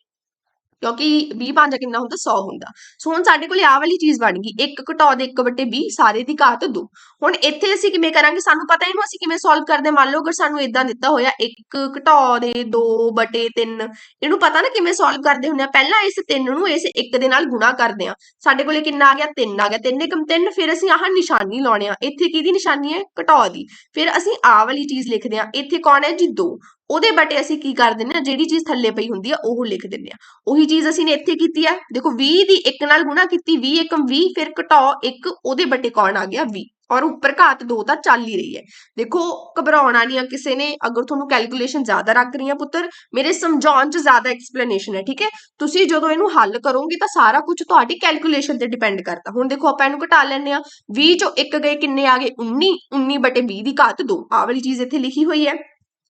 ਕਿਉਂਕਿ 20 5 ਕਿੰਨਾ ਹੁੰਦਾ 100 ਹੁੰਦਾ। ਸੋ ਹੁਣ ਸਾਡੇ ਕੋਲੇ ਆਹ ਵਾਲੀ ਚੀਜ਼ ਬਣ ਗਈ 1 ਘਟਾ ਦੇ 1 ਬਟੇ 20 ਸਾਰੇ ਦੀ ਘਾਤ 2 ਹੁਣ ਇੱਥੇ ਅਸੀਂ ਕਿਵੇਂ ਕਰਾਂਗੇ? ਸਾਨੂੰ ਪਤਾ ਇਹਨੂੰ ਅਸੀਂ ਕਿਵੇਂ ਸੋਲਵ ਕਰਦੇ। ਮੰਨ ਲਓ ਅਗਰ ਸਾਨੂੰ ਇਦਾਂ ਦਿੱਤਾ ਹੋਇਆ 1 ਘਟਾ ਦੇ 2/3 ਇਹਨੂੰ ਪਤਾ ਨਾ ਕਿਵੇਂ ਸੋਲਵ ਕਰਦੇ ਹੁੰਦੇ ਆ? ਪਹਿਲਾਂ ਇਸ 3 ਨੂੰ ਇਸ 1 ਦੇ ਨਾਲ ਗੁਣਾ ਕਰਦੇ ਆ। ਸਾਡੇ ਕੋਲੇ ਕਿੰਨਾ ਆ ਗਿਆ? 3 ਆ ਗਿਆ। 3 ਏਕਮ 3 ਫਿਰ ਅਸੀਂ ਆਹ ਨਿਸ਼ਾਨੀ ਲਾਉਣੇ ਆ। ਇੱਥੇ ਕਿਹਦੀ ਨਿਸ਼ਾਨੀ ਹੈ? ਘਟਾਓ ਦੀ। ਫਿਰ ਅਸੀਂ ਆਹ ਵਾਲੀ ਚੀਜ਼ ਲਿਖਦੇ ਆ। ਇੱਥੇ ਕੌਣ ਹੈ ਜੀ? 2 ਉਹਦੇ ਬਟੇ ਅਸੀਂ ਕੀ ਕਰ ਦਿੰਦੇ ਆ ਜਿਹੜੀ ਚੀਜ਼ ਥੱਲੇ ਪਈ ਹੁੰਦੀ ਆ, ਉਹ ਲਿਖ ਦਿੰਦੇ ਆ ਉਹੀ ਚੀਜ਼ ਅਸੀਂ ਨੇ ਇੱਥੇ ਕੀਤੀ ਆ। ਦੇਖੋ 20 ਦੀ 1 ਨਾਲ ਗੁਣਾ ਕੀਤੀ 20 ਏਕਮ 20 ਫਿਰ ਘਟਾਓ 1 ਉਹਦੇ ਬਟੇ ਕੌਣ ਆ ਗਿਆ? 20 ਔਰ ਉੱਪਰ ਘਾਤ 2 ਤਾਂ ਚੱਲ ਹੀ ਰਹੀ ਹੈ। ਦੇਖੋ, ਘਬਰਾਉਣਾ ਨਹੀਂ ਆ ਕਿਸੇ ਨੇ ਅਗਰ ਤੁਹਾਨੂੰ ਕੈਲਕੂਲੇਸ਼ਨ ਜ਼ਿਆਦਾ ਰੱਖ ਰਹੀ ਆ ਪੁੱਤਰ, ਮੇਰੇ ਸਮਝਾਉਣ 'ਚ ਜ਼ਿਆਦਾ ਐਕਸਪਲੇਨੇਸ਼ਨ ਹੈ, ਠੀਕ ਹੈ? ਤੁਸੀਂ ਜਦੋਂ ਇਹਨੂੰ ਹੱਲ ਕਰੋਗੇ ਤਾਂ ਸਾਰਾ ਕੁਝ ਤੁਹਾਡੀ ਕੈਲਕੂਲੇਸ਼ਨ ਤੇ ਡਿਪੈਂਡ ਕਰਦਾ। ਹੁਣ ਦੇਖੋ, ਆਪਾਂ ਇਹਨੂੰ ਘਟਾ ਲੈਂਦੇ ਆ 20 ਚੋਂ 1 ਗਏ ਕਿੰਨੇ ਆ ਗਏ? 19 19 ਬਟੇ 20 ਦੀ ਘਾਤ 2 ਆਹ ਵਾਲੀ ਚੀਜ਼ ਇੱਥੇ ਲਿਖੀ ਹੋਈ ਹੈ।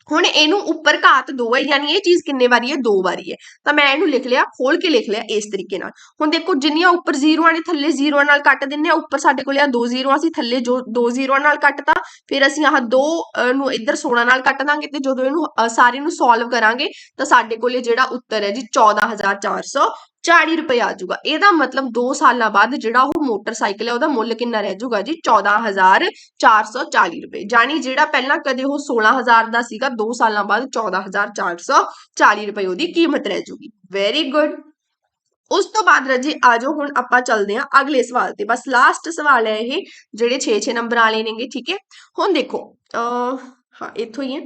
ਹੁਣ ਇਹਨੂੰ ਉੱਪਰ ਘਾਤ 2 ਹੈ ਯਾਨੀ ਇਹ ਚੀਜ਼ ਕਿੰਨੇ ਵਾਰੀ ਹੈ? ਦੋ ਵਾਰੀ ਹੈ। ਤਾਂ ਮੈਂ ਇਹਨੂੰ ਲਿਖ ਲਿਆ ਖੋਲ ਕੇ ਲਿਖ ਲਿਆ ਇਸ ਤਰੀਕੇ ਨਾਲ। ਹੁਣ ਦੇਖੋ ਜਿੰਨੀਆਂ ਉੱਪਰ ਜ਼ੀਰੋਆਂ ਨੇ ਥੱਲੇ ਜ਼ੀਰੋਆਂ ਨਾਲ ਕੱਟ ਦਿੰਨੇ ਆ ਉੱਪਰ ਸਾਡੇ ਕੋਲ ਆ ਦੋ ਜ਼ੀਰੋਆਂ ਸੀ ਥੱਲੇ ਜੋ ਦੋ ਜ਼ੀਰੋਆਂ ਨਾਲ ਕੱਟਤਾ ਫਿਰ ਅਸੀਂ ਆਹ ਦੋ ਅਹ, ਨੂੰ ਇੱਧਰ 16 ਨਾਲ ਕੱਟ ਦਾਂਗੇ ਤੇ ਜਦੋਂ ਇਹਨੂੰ ਸਾਰੇ ਨੂੰ ਸੋਲਵ ਕਰਾਂਗੇ ਤਾਂ ਸਾਡੇ ਕੋਲ ਜਿਹੜਾ ਉੱਤਰ ਹੈ ਜੀ 14440 ਰੁਪਏ ਆ ਜਾਊਗਾ। ਇਹਦਾ ਮਤਲਬ 2 ਸਾਲਾਂ ਬਾਅਦ ਜਿਹੜਾ ਉਹ ਮੋਟਰਸਾਈਕਲ ਹੈ, ਉਹਦਾ ਮੁੱਲ ਕਿੰਨਾ ਰਹਿ ਜਾਊਗਾ ਜੀ? 14440 ਰੁਪਏ। ਜਾਨੀ ਜਿਹੜਾ ਪਹਿਲਾਂ ਕਦੇ ਉਹ 16000 ਦਾ ਸੀਗਾ 2 ਸਾਲਾਂ ਬਾਅਦ 14440 ਰੁਪਏ ਉਹਦੀ ਕੀਮਤ ਰਹਿ ਜਾਊਗੀ। ਵੈਰੀ ਗੁੱਡ ਉਸ ਤੋਂ ਬਾਅਦ ਰਜੀ, ਆਜੋ ਹੁਣ ਆਪਾਂ ਚੱਲਦੇ ਹਾਂ ਅਗਲੇ ਸਵਾਲ ਤੇ। ਬਸ ਲਾਸਟ ਸਵਾਲ ਹੈ ਇਹ, ਜਿਹੜੇ 6-6 ਨੰਬਰ ਵਾਲੇ ਨੇਗੇ, ਠੀਕ ਹੈ? ਹੁਣ ਦੇਖੋ, ਅਹ ਹਾਂ, ਇੱਥੋਂ ਹੀ ਹੈ।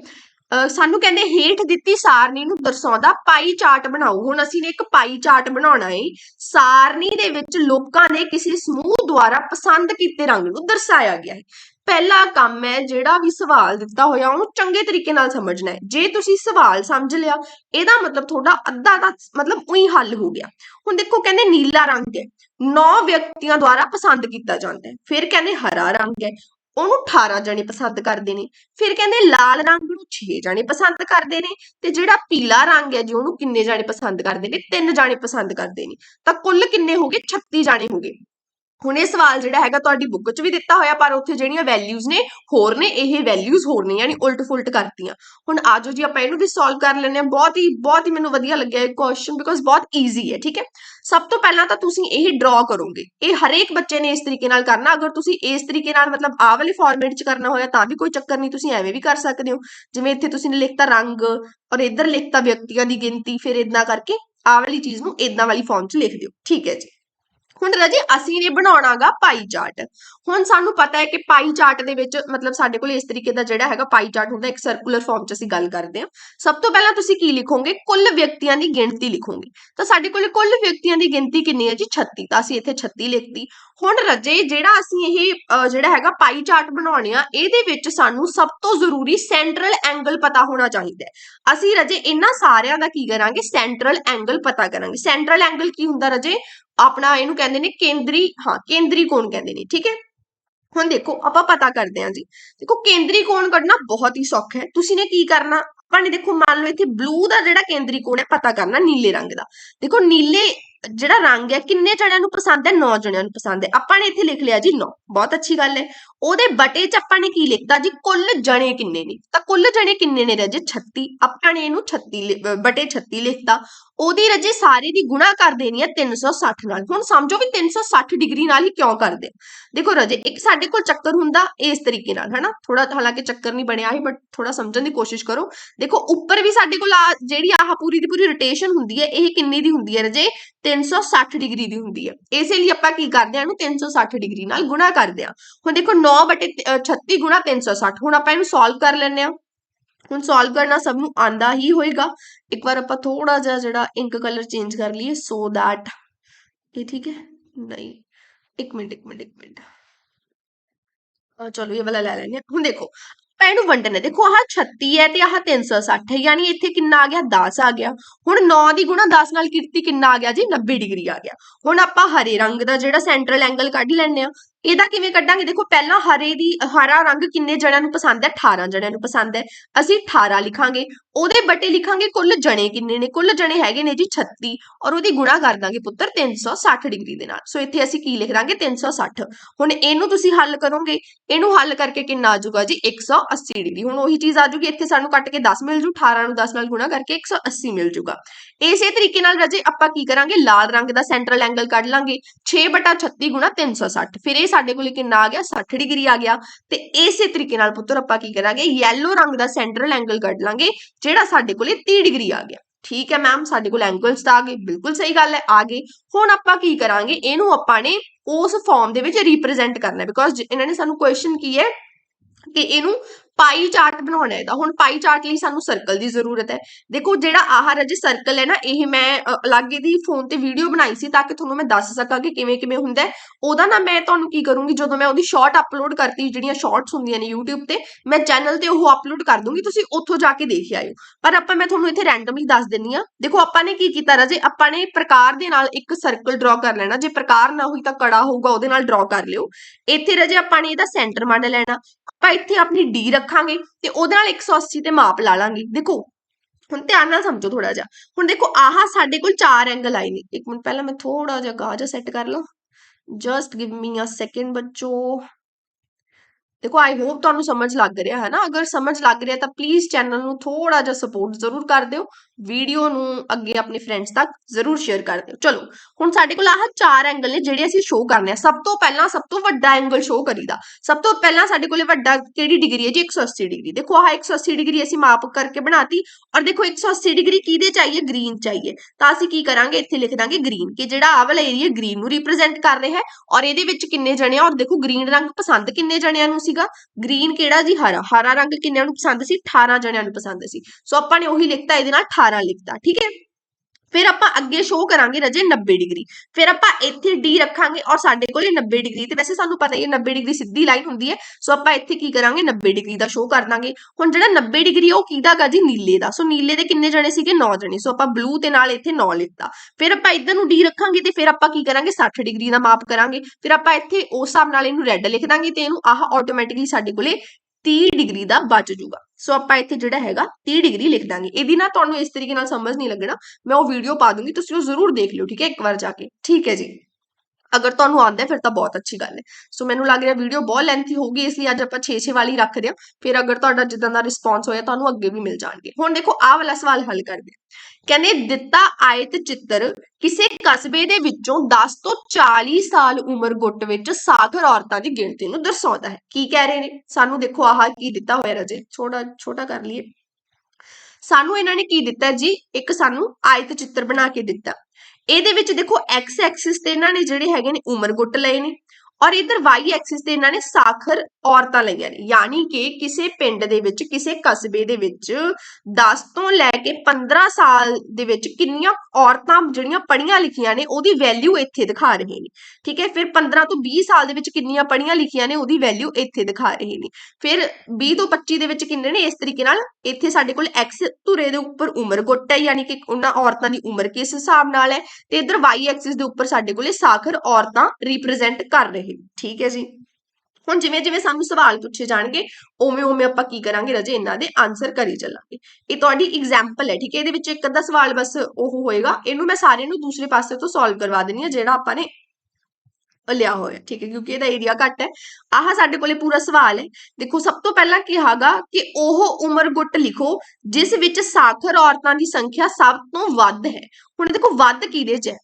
ਸਾਨੂੰ ਕਹਿੰਦੇ ਹੇਠ ਦਿੱਤੀ ਸਾਰਣੀ ਨੂੰ ਦਰਸਾਉਂਦਾ, ਪਾਈ ਚਾਰਟ ਬਣਾਓ। ਹੁਣ ਅਸੀਂ ਨੇ ਇੱਕ ਪਾਈ ਚਾਰਟ ਬਣਾਉਣਾ ਹੈ ਸਾਰਣੀ ਦੇ ਵਿੱਚ ਲੋਕਾਂ ਦੇ ਕਿਸੇ ਸਮੂਹ ਦੁਆਰਾ ਪਸੰਦ ਕੀਤੇ ਰੰਗ ਨੂੰ ਦਰਸਾਇਆ ਗਿਆ ਹੈ ਪਹਿਲਾ ਕੰਮ ਹੈ ਜਿਹੜਾ ਵੀ ਸਵਾਲ ਦਿੱਤਾ ਹੋਇਆ, ਉਹਨੂੰ ਚੰਗੇ ਤਰੀਕੇ ਨਾਲ ਸਮਝਣਾ ਹੈ ਜੇ ਤੁਸੀਂ ਸਵਾਲ ਸਮਝ ਲਿਆ, ਇਹਦਾ ਮਤਲਬ ਤੁਹਾਡਾ ਅੱਧਾ ਤਾਂ ਮਤਲਬ ਉਹੀ ਹੱਲ ਹੋ ਗਿਆ। ਹੁਣ ਦੇਖੋ, ਕਹਿੰਦੇ ਨੀਲਾ ਰੰਗ ਹੈ। ਨੌ ਵਿਅਕਤੀਆਂ ਦੁਆਰਾ ਪਸੰਦ ਕੀਤਾ ਜਾਂਦਾ ਹੈ ਫਿਰ ਕਹਿੰਦੇ ਹਰਾ ਰੰਗ ਹੈ। ਉਹਨੂੰ 18 ਜਣੇ ਪਸੰਦ ਕਰਦੇ ਨੇ। ਫਿਰ ਕਹਿੰਦੇ ਲਾਲ ਰੰਗ ਨੂੰ 6 ਜਣੇ ਪਸੰਦ ਕਰਦੇ ਨੇ ਤੇ ਜਿਹੜਾ ਪੀਲਾ ਰੰਗ ਹੈ ਜੀ, ਉਹਨੂੰ ਕਿੰਨੇ ਜਣੇ ਪਸੰਦ ਕਰਦੇ ਨੇ? ਤਿੰਨ ਜਣੇ ਪਸੰਦ ਕਰਦੇ ਨੇ। ਤਾਂ ਕੁੱਲ ਕਿੰਨੇ ਹੋ ਗਏ? 36 ਜਣੇ ਹੋ ਗਏ। ਹੁਣ ਇਹ ਸਵਾਲ ਜਿਹੜਾ ਹੈਗਾ ਤੁਹਾਡੀ ਬੁੱਕ 'ਚ ਵੀ ਦਿੱਤਾ ਹੋਇਆ, ਪਰ ਉੱਥੇ ਜਿਹੜੀਆਂ ਵੈਲਿਊਜ਼ ਨੇ, ਹੋਰ ਨੇ, ਇਹ ਵੈਲਿਊਜ਼ ਹੋਰ ਨੇ, ਯਾਨੀ ਉਲਟ ਫੁਲਟ ਕਰਤੀਆਂ। ਹੁਣ ਆਜੋ ਜੀ, ਆਪਾਂ ਇਹਨੂੰ ਵੀ ਸੋਲਵ ਕਰ ਲੈਂਦੇ ਹਾਂ। ਬਹੁਤ ਹੀ ਬਹੁਤ ਹੀ ਮੈਨੂੰ ਵਧੀਆ ਲੱਗਿਆ ਇਹ ਕੁਐਸਚਨ ਬਿਕੋਜ਼ ਬਹੁਤ ਈਜ਼ੀ ਹੈ, ਠੀਕ ਹੈ? ਸਭ ਤੋਂ ਪਹਿਲਾਂ ਤਾਂ ਤੁਸੀਂ ਇਹ ਡਰਾ ਕਰੋਗੇ। ਇਹ ਹਰੇਕ ਬੱਚੇ ਨੇ ਇਸ ਤਰੀਕੇ ਨਾਲ ਕਰਨਾ। ਅਗਰ ਤੁਸੀਂ ਇਸ ਤਰੀਕੇ ਨਾਲ ਮਤਲਬ ਆ ਵਾਲੇ ਫਾਰਮੈਟ 'ਚ ਕਰਨਾ ਹੋਇਆ, ਤਾਂ ਵੀ ਕੋਈ ਚੱਕਰ ਨਹੀਂ, ਤੁਸੀਂ ਐਵੇਂ ਵੀ ਕਰ ਸਕਦੇ ਹੋ। ਜਿਵੇਂ ਇੱਥੇ ਤੁਸੀਂ ਨੇ ਲਿਖਤਾ ਰੰਗ, ਔਰ ਇੱਧਰ ਲਿਖਤਾ ਵਿਅਕਤੀਆਂ ਦੀ ਗਿਣਤੀ, ਫਿਰ ਇਦਾਂ ਕਰਕੇ ਆਹ ਵਾਲੀ ਚੀਜ਼ ਨੂੰ ਇਦਾਂ ਵਾਲੀ ਫਾਰਮ 'ਚ ਲਿਖ ਦਿਓ। ਠੀਕ ਹੈ ਜੀ? ਹੁਣ ਰਾਜੇ ਅਸੀਂ ਨੇ ਬਣਾਉਣਾਗਾ ਪਾਈ ਚਾਰਟ ਹੁਣ ਸਾਨੂੰ ਪਤਾ ਹੈ ਕਿ ਪਾਈ ਚਾਰਟ ਦੇ ਵਿੱਚ, ਮਤਲਬ ਸਾਡੇ ਕੋਲ ਇਸ ਤਰੀਕੇ ਦਾ ਜਿਹੜਾ ਹੈਗਾ ਪਾਈ ਚਾਰਟ ਹੁੰਦਾ, ਇੱਕ ਸਰਕੂਲਰ ਫਾਰਮ 'ਚ ਅਸੀਂ ਗੱਲ ਕਰਦੇ ਹਾਂ। ਸਭ ਤੋਂ ਪਹਿਲਾਂ ਤੁਸੀਂ ਕੀ ਲਿਖੋਗੇ? ਕੁੱਲ ਵਿਅਕਤੀਆਂ ਦੀ ਗਿਣਤੀ ਲਿਖੋਗੇ। ਤਾਂ ਸਾਡੇ ਕੋਲ ਕੁੱਲ ਵਿਅਕਤੀਆਂ ਦੀ ਗਿਣਤੀ ਕਿੰਨੀ ਹੈ ਜੀ? 36 ਤਾਂ ਅਸੀਂ ਇੱਥੇ 36 ਲਿਖਤੀ। ਹੁਣ ਰਜੇ, ਜਿਹੜਾ ਅਸੀਂ ਇਹ ਜਿਹੜਾ ਹੈਗਾ ਪਾਈ ਚਾਰਟ ਬਣਾਉਣੇ ਆ ਇਹਦੇ ਵਿੱਚ ਸਾਨੂੰ ਸਭ ਤੋਂ ਜ਼ਰੂਰੀ ਸੈਂਟਰਲ ਐਂਗਲ ਪਤਾ ਹੋਣਾ ਚਾਹੀਦਾ ਅਸੀਂ ਰਜੇ ਇਹਨਾਂ ਸਾਰਿਆਂ ਦਾ ਕੀ ਕਰਾਂਗੇ? ਸੈਂਟਰਲ ਐਂਗਲ ਪਤਾ ਕਰਾਂਗੇ। ਸੈਂਟਰਲ ਐਂਗਲ ਕੀ ਹੁੰਦਾ ਰਜੇ? ਆਪਣਾ ਇਹਨੂੰ ਕਹਿੰਦੇ ਨੇ ਕੇਂਦਰੀ, ਹਾਂ, ਕੇਂਦਰੀ ਕੋਣ ਕਹਿੰਦੇ ਨੇ, ਠੀਕ ਹੈ? ਹੁਣ ਦੇਖੋ, ਆਪਾਂ ਪਤਾ ਕਰਦੇ ਹਾਂ ਜੀ। ਦੇਖੋ, ਕੇਂਦਰੀ ਕੋਣ ਕੱਢਣਾ ਬਹੁਤ ਹੀ ਸੌਖਾ ਹੈ। ਤੁਸੀਂ ਨੇ ਕੀ ਕਰਨਾ? ਆਪਾਂ ਨੇ ਦੇਖੋ, ਮੰਨ ਲਓ ਇੱਥੇ ਬਲੂ ਦਾ ਜਿਹੜਾ ਕੇਂਦਰੀ ਕੋਣ ਹੈ, ਪਤਾ ਕਰਨਾ ਨੀਲੇ ਰੰਗ ਦਾ। ਦੇਖੋ, ਨੀਲੇ ਜਿਹੜਾ ਰੰਗ ਹੈ, ਕਿੰਨੇ ਜਣਿਆਂ ਨੂੰ ਪਸੰਦ ਹੈ? 9 ਜਣਿਆਂ ਨੂੰ ਪਸੰਦ ਹੈ। ਆਪਾਂ ਨੇ ਇੱਥੇ ਲਿਖ ਲਿਆ ਜੀ 9 ਬਹੁਤ ਅੱਛੀ ਗੱਲ ਹੈ। ਉਹਦੇ ਬਟੇ 'ਚ ਆਪਾਂ ਨੇ ਕੀ ਲਿਖਤਾ ਜੀ? ਕੁੱਲ ਜਣੇ ਕਿੰਨੇ ਨੇ? ਤਾਂ ਕੁੱਲ ਜਣੇ ਕਿੰਨੇ ਨੇ ਰਜੇ? 36 ਆਪਾਂ ਨੇ ਇਹਨੂੰ 36 ਬਟੇ 36 ਲਿਖਤਾ। ਉਹਦੀ ਰਜੇ ਸਾਰੇ ਦੀ ਗੁਣਾ ਕਰ ਦੇਣੀ ਹੈ 360 ਨਾਲ। ਹੁਣ ਸਮਝੋ ਵੀ 360 ਡਿਗਰੀ ਨਾਲ ਹੀ ਕਿਉਂ ਕਰਦੇ ਦੇਖੋ ਰਜੇ, ਇੱਕ ਸਾਡੇ ਕੋਲ ਚੱਕਰ ਹੁੰਦਾ ਇਸ ਤਰੀਕੇ ਨਾਲ, ਹਨਾ? ਥੋੜਾ ਹਾਲਾਂਕਿ ਚੱਕਰ ਨਹੀਂ ਬਣਿਆ ਹੈ ਬਟ ਥੋੜਾ ਸਮਝਣ ਦੀ ਕੋਸ਼ਿਸ਼ ਕਰੋ। ਦੇਖੋ, ਉੱਪਰ ਵੀ ਸਾਡੇ ਕੋਲ ਆ ਜਿਹੜੀ ਆਹ ਪੂਰੀ ਦੀ ਪੂਰੀ ਰੋਟੇਸ਼ਨ ਹੁੰਦੀ ਹੈ, ਇਹ ਕਿੰਨੇ ਦੀ ਹੁੰਦੀ ਹੈ ਰਜੇ? 360 ਡਿਗਰੀ ਦੀ ਹੁੰਦੀ ਹੈ। ਇਸੇ ਲਈ ਆਪਾਂ ਕੀ ਕਰਦੇ ਹਾਂ ਇਹਨੂੰ 360 ਡਿਗਰੀ ਨਾਲ ਗੁਣਾ ਕਰਦੇ ਹਾਂ ਹੁਣ ਦੇਖੋ 9 ਬਟੇ 36 ਗੁਣਾ 360 ਹੁਣ ਆਪਾਂ ਇਹਨੂੰ ਸੋਲਵ ਕਰ ਲੈਂਦੇ ਹਾਂ। ਹੁਣ ਸੋਲਵ ਕਰਨਾ ਸਭ ਨੂੰ ਆਂਦਾ ਹੀ ਹੋਏਗਾ। ਇੱਕ ਵਾਰ ਆਪਾਂ ਥੋੜਾ ਜਿਹਾ ਜਿਹੜਾ ਇੰਕ ਕਲਰ ਚੇਂਜ ਕਰ ਲਈਏ, ਸੋ ਦੈਟ ਇਹ ਠੀਕ ਹੈ? ਨਹੀਂ। ਇੱਕ ਮਿੰਟ ਇੱਕ ਮਿੰਟ ਇੱਕ ਮਿੰਟ। ਚਲੋ ਇਹ ਵਾਲਾ ਲੈ ਲੈਂਦੇ ਹਾਂ। ਹੁਣ ਦੇਖੋ, ਆਪਾਂ ਇਹਨੂੰ ਵੰਡਣਾ ਦੇਖੋ, ਆਹ 36 ਹੈ ਤੇ ਆਹ 360 ਹੈ। ਯਾਨੀ ਇੱਥੇ ਕਿੰਨਾ ਆ ਗਿਆ? 10 ਆ ਗਿਆ। ਹੁਣ 9 ਦੀ ਗੁਣਾ 10 ਨਾਲ ਕਿਰਤੀ ਕਿੰਨਾ ਆ ਗਿਆ ਜੀ? 90 ਡਿਗਰੀ ਆ ਗਿਆ। ਹੁਣ ਆਪਾਂ ਹਰੇ ਰੰਗ ਦਾ ਜਿਹੜਾ ਸੈਂਟਰਲ ਐਂਗਲ ਕੱਢ ਲੈਂਦੇ ਆ ਇਹਦਾ ਕਿਵੇਂ ਕੱਢਾਂਗੇ? ਦੇਖੋ, ਪਹਿਲਾਂ ਹਰੇ ਦੀ, ਹਰਾ ਰੰਗ ਕਿੰਨੇ ਜਣਿਆਂ ਨੂੰ ਪਸੰਦ ਹੈ? 18 ਜਣਿਆਂ ਨੂੰ ਪਸੰਦ ਹੈ। ਅਸੀਂ 18 ਲਿਖਾਂਗੇ। ਉਹਦੇ ਬਟੇ ਲਿਖਾਂਗੇ ਕੁੱਲ ਜਣੇ ਕਿੰਨੇ ਨੇ? ਕੁੱਲ ਜਣੇ ਹੈਗੇ ਨੇ ਜੀ 36 ਔਰ ਉਹਦੀ ਗੁਣਾ ਕਰ ਦਾਂਗੇ ਪੁੱਤਰ 360 ਡਿਗਰੀ ਦੇ ਨਾਲ। ਸੋ ਇੱਥੇ ਅਸੀਂ ਕੀ ਲਿਖ ਦਾਂਗੇ? 360 ਹੁਣ ਇਹਨੂੰ ਤੁਸੀਂ ਹੱਲ ਕਰੋਗੇ। ਇਹਨੂੰ ਹੱਲ ਕਰਕੇ ਕਿੰਨਾ ਆ ਜਾਊਗਾ ਜੀ? 180 ਡਿਗਰੀ। ਹੁਣ ਉਹੀ ਚੀਜ਼ ਆ ਜਾਊਗੀ। ਇੱਥੇ ਸਾਨੂੰ ਕੱਟ ਕੇ 10 ਮਿਲ ਜੂ। 18 ਨੂੰ 10 ਨਾਲ ਗੁਣਾ ਕਰਕੇ 180 ਮਿਲ ਜੂਗਾ। ਇਸੇ ਤਰੀਕੇ ਨਾਲ ਰਾਜੇ ਆਪਾਂ ਕੀ ਕਰਾਂਗੇ? ਲਾਲ ਰੰਗ ਦਾ ਸੈਂਟਰਲ ਐਂਗਲ ਕੱਢ ਲਾਂਗੇ। 6 ਬਟਾ 36 ਗੁਣਾ 360 ਫਿਰ ਇਹ ਸਾਡੇ ਕੋਲ ਕਿੰਨਾ ਆ ਗਿਆ 60 ਡਿਗਰੀ ਆ ਗਿਆ। ਤੇ ਇਸੇ ਤਰੀਕੇ ਨਾਲ ਪੁੱਤਰ ਆਪਾਂ ਕੀ ਕਰਾਂਗੇ ਯੈਲੋ ਰੰਗ ਦਾ ਸੈਂਟਰਲ ਐਂਗਲ ਕੱਢ ਲਾਂਗੇ, ਜਿਹੜਾ ਸਾਡੇ ਕੋਲੇ 30 ਡਿਗਰੀ ਆ ਗਿਆ। ਠੀਕ ਹੈ ਮੈਮ ਸਾਡੇ ਕੋਲ ਐਂਗਲਸ ਤਾਂ ਆ ਗਏ, ਬਿਲਕੁਲ ਸਹੀ ਗੱਲ ਹੈ, ਆ ਗਏ। ਹੁਣ ਆਪਾਂ ਕੀ ਕਰਾਂਗੇ, ਇਹਨੂੰ ਆਪਾਂ ਨੇ ਉਸ ਫਾਰਮ ਦੇ ਵਿੱਚ ਰਿਪਰੈਜ਼ੈਂਟ ਕਰਨਾ ਬਿਕੋਜ਼ ਇਹਨਾਂ ਨੇ ਸਾਨੂੰ ਕੁਐਸਚਨ ਕੀ ਹੈ ਕਿ ਇਹਨੂੰ ਪਾਈ ਚਾਰਟ ਬਣਾਉਣਾ ਹੈ ਤਾਂ ਹੁਣ ਪਾਈ ਚਾਰਟ ਲਈ ਸਾਨੂੰ ਸਰਕਲ ਦੀ ਜ਼ਰੂਰਤ ਹੈ। ਦੇਖੋ, ਜਿਹੜਾ ਆਹ ਰਜ ਸਰਕਲ ਹੈ ਨਾ, ਇਹ ਮੈਂ ਅਲੱਗ ਇਹਦੀ ਫੋਨ ਤੇ ਵੀਡੀਓ ਬਣਾਈ ਸੀ ਤਾਂ ਕਿ ਤੁਹਾਨੂੰ ਮੈਂ ਦੱਸ ਸਕਾਂ ਕਿ ਕਿਵੇਂ ਕਿਵੇਂ ਹੁੰਦਾ ਹੈ। ਉਹਦਾ ਨਾ ਮੈਂ ਤੁਹਾਨੂੰ ਕੀ ਕਰੂੰਗੀ, ਜਦੋਂ ਮੈਂ ਉਹਦੀ ਸ਼ਾਰਟ ਅਪਲੋਡ ਕਰਤੀ, ਜਿਹੜੀਆਂ ਸ਼ਾਰਟਸ ਹੁੰਦੀਆਂ ਨੇ YouTube ਤੇ, ਮੈਂ ਚੈਨਲ ਤੇ ਉਹ ਅਪਲੋਡ ਕਰ ਦੂੰਗੀ, ਤੁਸੀਂ ਉੱਥੋਂ ਜਾ ਕੇ ਦੇਖ ਆਇਓ। ਪਰ ਆਪਾਂ, ਮੈਂ ਤੁਹਾਨੂੰ ਇੱਥੇ ਰੈਂਡਮਲੀ ਦੱਸ ਦਿੰਨੀ ਆ ਦੇਖੋ, ਆਪਾਂ ਨੇ ਕੀ ਕੀਤਾ ਰਾਜੇ? ਆਪਾਂ ਨੇ ਪ੍ਰਕਾਰ ਦੇ ਨਾਲ ਇੱਕ ਸਰਕਲ ਡਰਾ ਕਰ ਲੈਣਾ। ਜੇ ਪ੍ਰਕਾਰ ਨਾ ਹੋਈ ਤਾਂ ਕੜਾ ਹੋਊਗਾ, ਉਹਦੇ ਨਾਲ ਡਰਾ ਕਰ ਲਿਓ। ਇੱਥੇ ਰਜੇ ਆਪਾਂ ਨੇ ਇਹਦਾ ਸੈਂਟਰ ਮੰਨ ਲੈਣਾ। ਆਪਾਂ ਇੱਥੇ ਆਪਣੀ ਡੀ ਰੱਖ ਰੱਖਾਂਗੇ ਤੇ ਉਹਦੇ ਨਾਲ 180 ਤੇ ਮਾਪ ਲਾ ਲਾਂਗੇ। ਦੇਖੋ, ਹੁਣ ਧਿਆਨ ਨਾਲ ਸਮਝੋ ਥੋੜਾ ਜਿਹਾ। ਹੁਣ ਦੇਖੋ, ਆਹ ਸਾਡੇ ਕੋਲ ਚਾਰ ਐਂਗਲ ਆਏ ਨੇ। ਇੱਕ ਮਿੰਟ ਪਹਿਲਾਂ ਮੈਂ ਥੋੜਾ ਜਿਹਾ ਗਾਜਾ ਸੈੱਟ ਕਰ ਲਾਂ। Just give me a second ਬੱਚੋ। ਦੇਖੋ ਆਈ ਹੋਪ ਤੁਹਾਨੂੰ ਸਮਝ ਲੱਗ ਰਿਹਾ ਹੈ ਨਾ ਅਗਰ ਸਮਝ ਲੱਗ ਰਿਹਾ ਤਾਂ ਪਲੀਜ਼ ਚੈਨਲ ਨੂੰ ਥੋੜਾ ਜਿਹਾ ਸਪੋਰਟ ਜ਼ਰੂਰ ਕਰ ਦਿਓ। ਵੀਡੀਓ ਨੂੰ ਅੱਗੇ ਆਪਣੇ ਫਰੈਂਡਸ ਤੱਕ ਜ਼ਰੂਰ ਸ਼ੇਅਰ ਕਰ ਦਿਓ। ਚਲੋ, ਹੁਣ ਸਾਡੇ ਕੋਲ ਆਹ ਚਾਰ ਐਂਗਲ ਨੇ ਜਿਹੜੇ ਅਸੀਂ ਸ਼ੋਅ ਕਰਨੇ ਆ। ਸਭ ਤੋਂ ਪਹਿਲਾਂ, ਸਭ ਤੋਂ ਵੱਡਾ ਐਂਗਲ ਸ਼ੋਅ ਕਰੀਦਾ। ਸਭ ਤੋਂ ਪਹਿਲਾਂ ਸਾਡੇ ਕੋਲੇ ਵੱਡਾ ਕਿਹੜੀ ਡਿਗਰੀ ਹੈ ਜੀ? 180 ਡਿਗਰੀ ਦੇਖੋ, ਆਹ 180 ਡਿਗਰੀ ਅਸੀਂ ਮਾਪ ਕਰਕੇ ਬਣਾਤੀ ਔਰ ਦੇਖੋ 180 ਡਿਗਰੀ ਕਿਹਦੇ ਚਾਹੀਏ ਗ੍ਰੀਨ ਚਾਹੀਏ ਤਾਂ ਅਸੀਂ ਕੀ ਕਰਾਂਗੇ? ਇੱਥੇ ਲਿਖ ਦਾਂਗੇ ਗ੍ਰੀਨ ਕਿ ਜਿਹੜਾ ਆਹ ਵਾਲਾ ਏਰੀਆ ਗ੍ਰੀਨ ਨੂੰ ਰਿਪਰੈਜ਼ੈਂਟ ਕਰ ਰਿਹਾ ਹੈ ਔਰ ਇਹਦੇ ਵਿੱਚ ਕਿੰਨੇ ਜਣੇ ਔਰ ਦੇਖੋ ਗ੍ਰੀਨ ਰੰਗ ਪਸੰਦ ਕਿੰਨੇ ਜਣਿਆਂ ਨੂੰ ਸੀਗਾ? ਗ੍ਰੀਨ ਕਿਹੜਾ ਜੀ? ਹਰਾ। ਹਰਾ ਰੰਗ ਕਿੰਨਿਆਂ ਨੂੰ ਪਸੰਦ ਸੀ? 18 ਜਣਿਆਂ ਨੂੰ ਪਸੰਦ ਸੀ। ਸੋ ਆਪਾਂ ਨੇ ਉਹੀ ਲਿਖਤਾ, ਇਹਦੇ ਨਾਲ 18 ਲਿਖਤਾ, ਠੀਕ ਹੈ? ਫਿਰ ਆਪਾਂ ਅੱਗੇ ਸ਼ੋਅ ਕਰਾਂਗੇ ਰਜੇ 90 ਡਿਗਰੀ। ਫਿਰ ਆਪਾਂ ਇੱਥੇ D ਰੱਖਾਂਗੇ ਔਰ ਸਾਡੇ ਕੋਲੇ 90 ਡਿਗਰੀ, ਤੇ ਵੈਸੇ ਸਾਨੂੰ ਪਤਾ ਹੀ ਹੈ 90 ਡਿਗਰੀ ਸਿੱਧੀ ਲਾਈਨ ਹੁੰਦੀ ਹੈ, ਸੋ ਆਪਾਂ ਇੱਥੇ ਕੀ ਕਰਾਂਗੇ? 90 ਡਿਗਰੀ ਦਾ ਸ਼ੋਅ ਕਰ ਦਾਂਗੇ। ਹੁਣ ਜਿਹੜਾ 90 ਡਿਗਰੀ, ਉਹ ਕਿਹਦਾ ਗਾ ਜੀ? ਨੀਲੇ ਦਾ। ਸੋ ਨੀਲੇ ਦੇ ਕਿੰਨੇ ਜਣੇ ਸੀਗੇ? 9 ਜਣੇ। ਸੋ ਆਪਾਂ ਬਲੂ ਦੇ ਨਾਲ ਇੱਥੇ 9 ਲਿਖਤਾ। ਫਿਰ ਆਪਾਂ ਇੱਧਰ ਨੂੰ D ਰੱਖਾਂਗੇ ਤੇ ਫਿਰ ਆਪਾਂ ਕੀ ਕਰਾਂਗੇ? 60 ਡਿਗਰੀ ਦਾ ਮਾਪ ਕਰਾਂਗੇ। ਫਿਰ ਆਪਾਂ ਇੱਥੇ ਉਸ ਹਿਸਾਬ ਨਾਲ ਇਹਨੂੰ ਰੈੱਡ ਲਿਖ ਦਾਂਗੇ ਤੇ ਇਹਨੂੰ ਆਹ ਆਟੋਮੈਟਿਕਲੀ ਸਾਡੇ ਕੋਲੇ 30 ਡਿਗਰੀ ਦਾ ਬਚ ਜੂਗਾ। ਸੋ ਆਪਾਂ ਇੱਥੇ ਜਿਹੜਾ ਹੈਗਾ 30 ਡਿਗਰੀ ਲਿਖ ਦਾਂਗੇ। ਇਹਦੀ ਨਾ ਤੁਹਾਨੂੰ ਇਸ ਤਰੀਕੇ ਨਾਲ ਸਮਝ ਨਹੀਂ ਲੱਗਣਾ। ਮੈਂ ਉਹ ਵੀਡੀਓ ਪਾ ਦੂੰਗੀ, ਤੁਸੀਂ ਉਹ ਜ਼ਰੂਰ ਦੇਖ ਲਿਓ, ਠੀਕ ਹੈ? ਇੱਕ ਵਾਰ ਜਾ ਕੇ। ਠੀਕ ਹੈ ਜੀ। ਅਗਰ ਤੁਹਾਨੂੰ ਆਉਂਦਾ ਫਿਰ ਤਾਂ ਬਹੁਤ ਅੱਛੀ ਗੱਲ ਹੈ। ਸੋ ਮੈਨੂੰ ਲੱਗ ਰਿਹਾ ਵੀਡੀਓ ਬਹੁਤ ਲੈਂਥੀ ਹੋਊਗੀ, ਇਸ ਲਈ ਅੱਜ ਆਪਾਂ 6-6 ਵਾਲੀ ਰੱਖਦੇ ਹਾਂ। ਫਿਰ ਅਗਰ ਤੁਹਾਡਾ ਜਿੱਦਾਂ ਦਾ ਰਿਸਪੌਂਸ ਹੋਇਆ, ਤੁਹਾਨੂੰ ਅੱਗੇ ਵੀ ਮਿਲ ਜਾਣਗੇ। ਹੁਣ ਦੇਖੋ, ਆਹ ਵਾਲਾ ਸਵਾਲ ਹੱਲ ਕਰਦੇ ਹਾਂ। ਕਹਿੰਦੇ, ਦਿੱਤਾ ਆਇਤ ਚਿੱਤਰ ਕਿਸੇ ਕਸਬੇ ਦੇ ਵਿੱਚੋਂ 10 ਤੋਂ 40 ਸਾਲ ਉਮਰ ਗੁੱਟ ਵਿੱਚ ਸਾਖਰ ਔਰਤਾਂ ਦੀ ਗਿਣਤੀ ਨੂੰ ਦਰਸਾਉਂਦਾ ਹੈ। ਕੀ ਕਹਿ ਰਹੇ ਨੇ? ਸਾਨੂੰ ਦੇਖੋ, ਆਹ ਕੀ ਦਿੱਤਾ ਹੋਇਆ ਰਜੇ। ਛੋਟਾ ਛੋਟਾ ਕਰ ਲਈਏ। ਸਾਨੂੰ ਇਹਨਾਂ ਨੇ ਕੀ ਦਿੱਤਾ ਜੀ? ਇੱਕ ਸਾਨੂੰ ਆਇਤ ਚਿੱਤਰ ਬਣਾ ਕੇ ਦਿੱਤਾ। ਇਹਦੇ ਵਿੱਚ ਦੇਖੋ x ਐਕਸਿਸ ਤੇ ਇਹਨਾਂ ਨੇ ਜਿਹੜੇ ਹੈਗੇ ਨੇ ਉਮਰ ਗੁੱਟ ਲਏ ਨੇ। ਔਰ ਇਧਰ y ਐਕਸਿਸ ਤੇ ਇਹਨਾਂ ਨੇ ਸਾਖਰ ਔਰਤਾਂ ਲਈਆਂ ਨੇ, ਯਾਨੀ ਕਿ ਕਿਸੇ ਪਿੰਡ ਦੇ ਵਿੱਚ, ਕਿਸੇ ਕਸਬੇ ਦੇ ਵਿੱਚ 10 ਤੋਂ ਲੈ ਕੇ 15 ਸਾਲ ਦੇ ਵਿੱਚ ਕਿੰਨੀਆਂ ਔਰਤਾਂ ਜਿਹੜੀਆਂ ਪੜ੍ਹੀਆਂ ਲਿਖੀਆਂ ਨੇ, ਉਹਦੀ ਵੈਲਿਊ ਇੱਥੇ ਦਿਖਾ ਰਹੇ ਨੇ। ਠੀਕ ਹੈ, ਫਿਰ 15 ਤੋਂ 20 ਸਾਲ ਦੇ ਵਿੱਚ ਕਿੰਨੀਆਂ ਪੜ੍ਹੀਆਂ ਲਿਖੀਆਂ ਨੇ, ਉਹਦੀ ਵੈਲਿਊ ਇੱਥੇ ਦਿਖਾ ਰਹੇ ਨੇ। ਫਿਰ 20 ਤੋਂ 25 ਦੇ ਵਿੱਚ ਕਿੰਨੇ ਨੇ, ਇਸ ਤਰੀਕੇ ਨਾਲ ਇੱਥੇ ਸਾਡੇ ਕੋਲ x ਧੁਰੇ ਦੇ ਉੱਪਰ ਉਮਰ ਗੁੱਟ ਹੈ, ਯਾਨੀ ਕਿ ਉਹਨਾਂ ਔਰਤਾਂ ਦੀ ਉਮਰ ਕਿਸ ਹਿਸਾਬ ਨਾਲ ਹੈ, ਤੇ ਇਧਰ y ਐਕਸਿਸ ਦੇ ਉੱਪਰ ਸਾਡੇ ਕੋਲੇ ਸਾਖਰ ਔਰਤਾਂ ਰਿਪਰੈਜ਼ੈਂਟ ਕਰ ਰਹੇ ਨੇ ਠੀਕ ਹੈ ਜੀ? ਹੁਣ ਜਿਵੇਂ ਜਿਵੇਂ ਸਾਨੂੰ ਸਵਾਲ ਪੁੱਛੇ ਜਾਣਗੇ, ਉਵੇਂ ਉਵੇਂ ਆਪਾਂ ਕੀ ਕਰਾਂਗੇ ਰਜੇ? ਇਹਨਾਂ ਦੇ ਆਨਸਰ ਕਰੀ ਚੱਲਾਂਗੇ। ਇਹ ਤੁਹਾਡੀ ਐਗਜ਼ਾਮਪਲ ਹੈ, ਠੀਕ ਹੈ? ਇਹਦੇ ਵਿੱਚ ਇੱਕ ਅੱਧਾ ਸਵਾਲ ਬਸ ਉਹ ਹੋਏਗਾ। ਇਹਨੂੰ ਮੈਂ ਸਾਰਿਆਂ ਨੂੰ ਦੂਸਰੇ ਪਾਸੇ ਤੋਂ ਸੋਲਵ ਕਰਵਾ ਦੇਣੀ ਹੈ, ਜਿਹੜਾ ਆਪਾਂ ਨੇ ਲਿਆ ਹੋਇਆ ਠੀਕ ਹੈ? ਕਿਉਂਕਿ ਇਹਦਾ ਏਰੀਆ ਘੱਟ ਹੈ। ਆਹ ਸਾਡੇ ਕੋਲੇ ਪੂਰਾ ਸਵਾਲ ਹੈ। ਦੇਖੋ, ਸਭ ਤੋਂ ਪਹਿਲਾਂ ਕੀ ਹੈਗਾ ਕਿ ਉਹ ਉਮਰ ਗੁੱਟ ਲਿਖੋ, ਜਿਸ ਵਿੱਚ ਸਾਖਰ ਔਰਤਾਂ ਦੀ ਸੰਖਿਆ ਸਭ ਤੋਂ ਵੱਧ ਹੈ। ਹੁਣ ਦੇਖੋ, ਵੱਧ ਕਿਹਦੇ 'ਚ ਹੈ?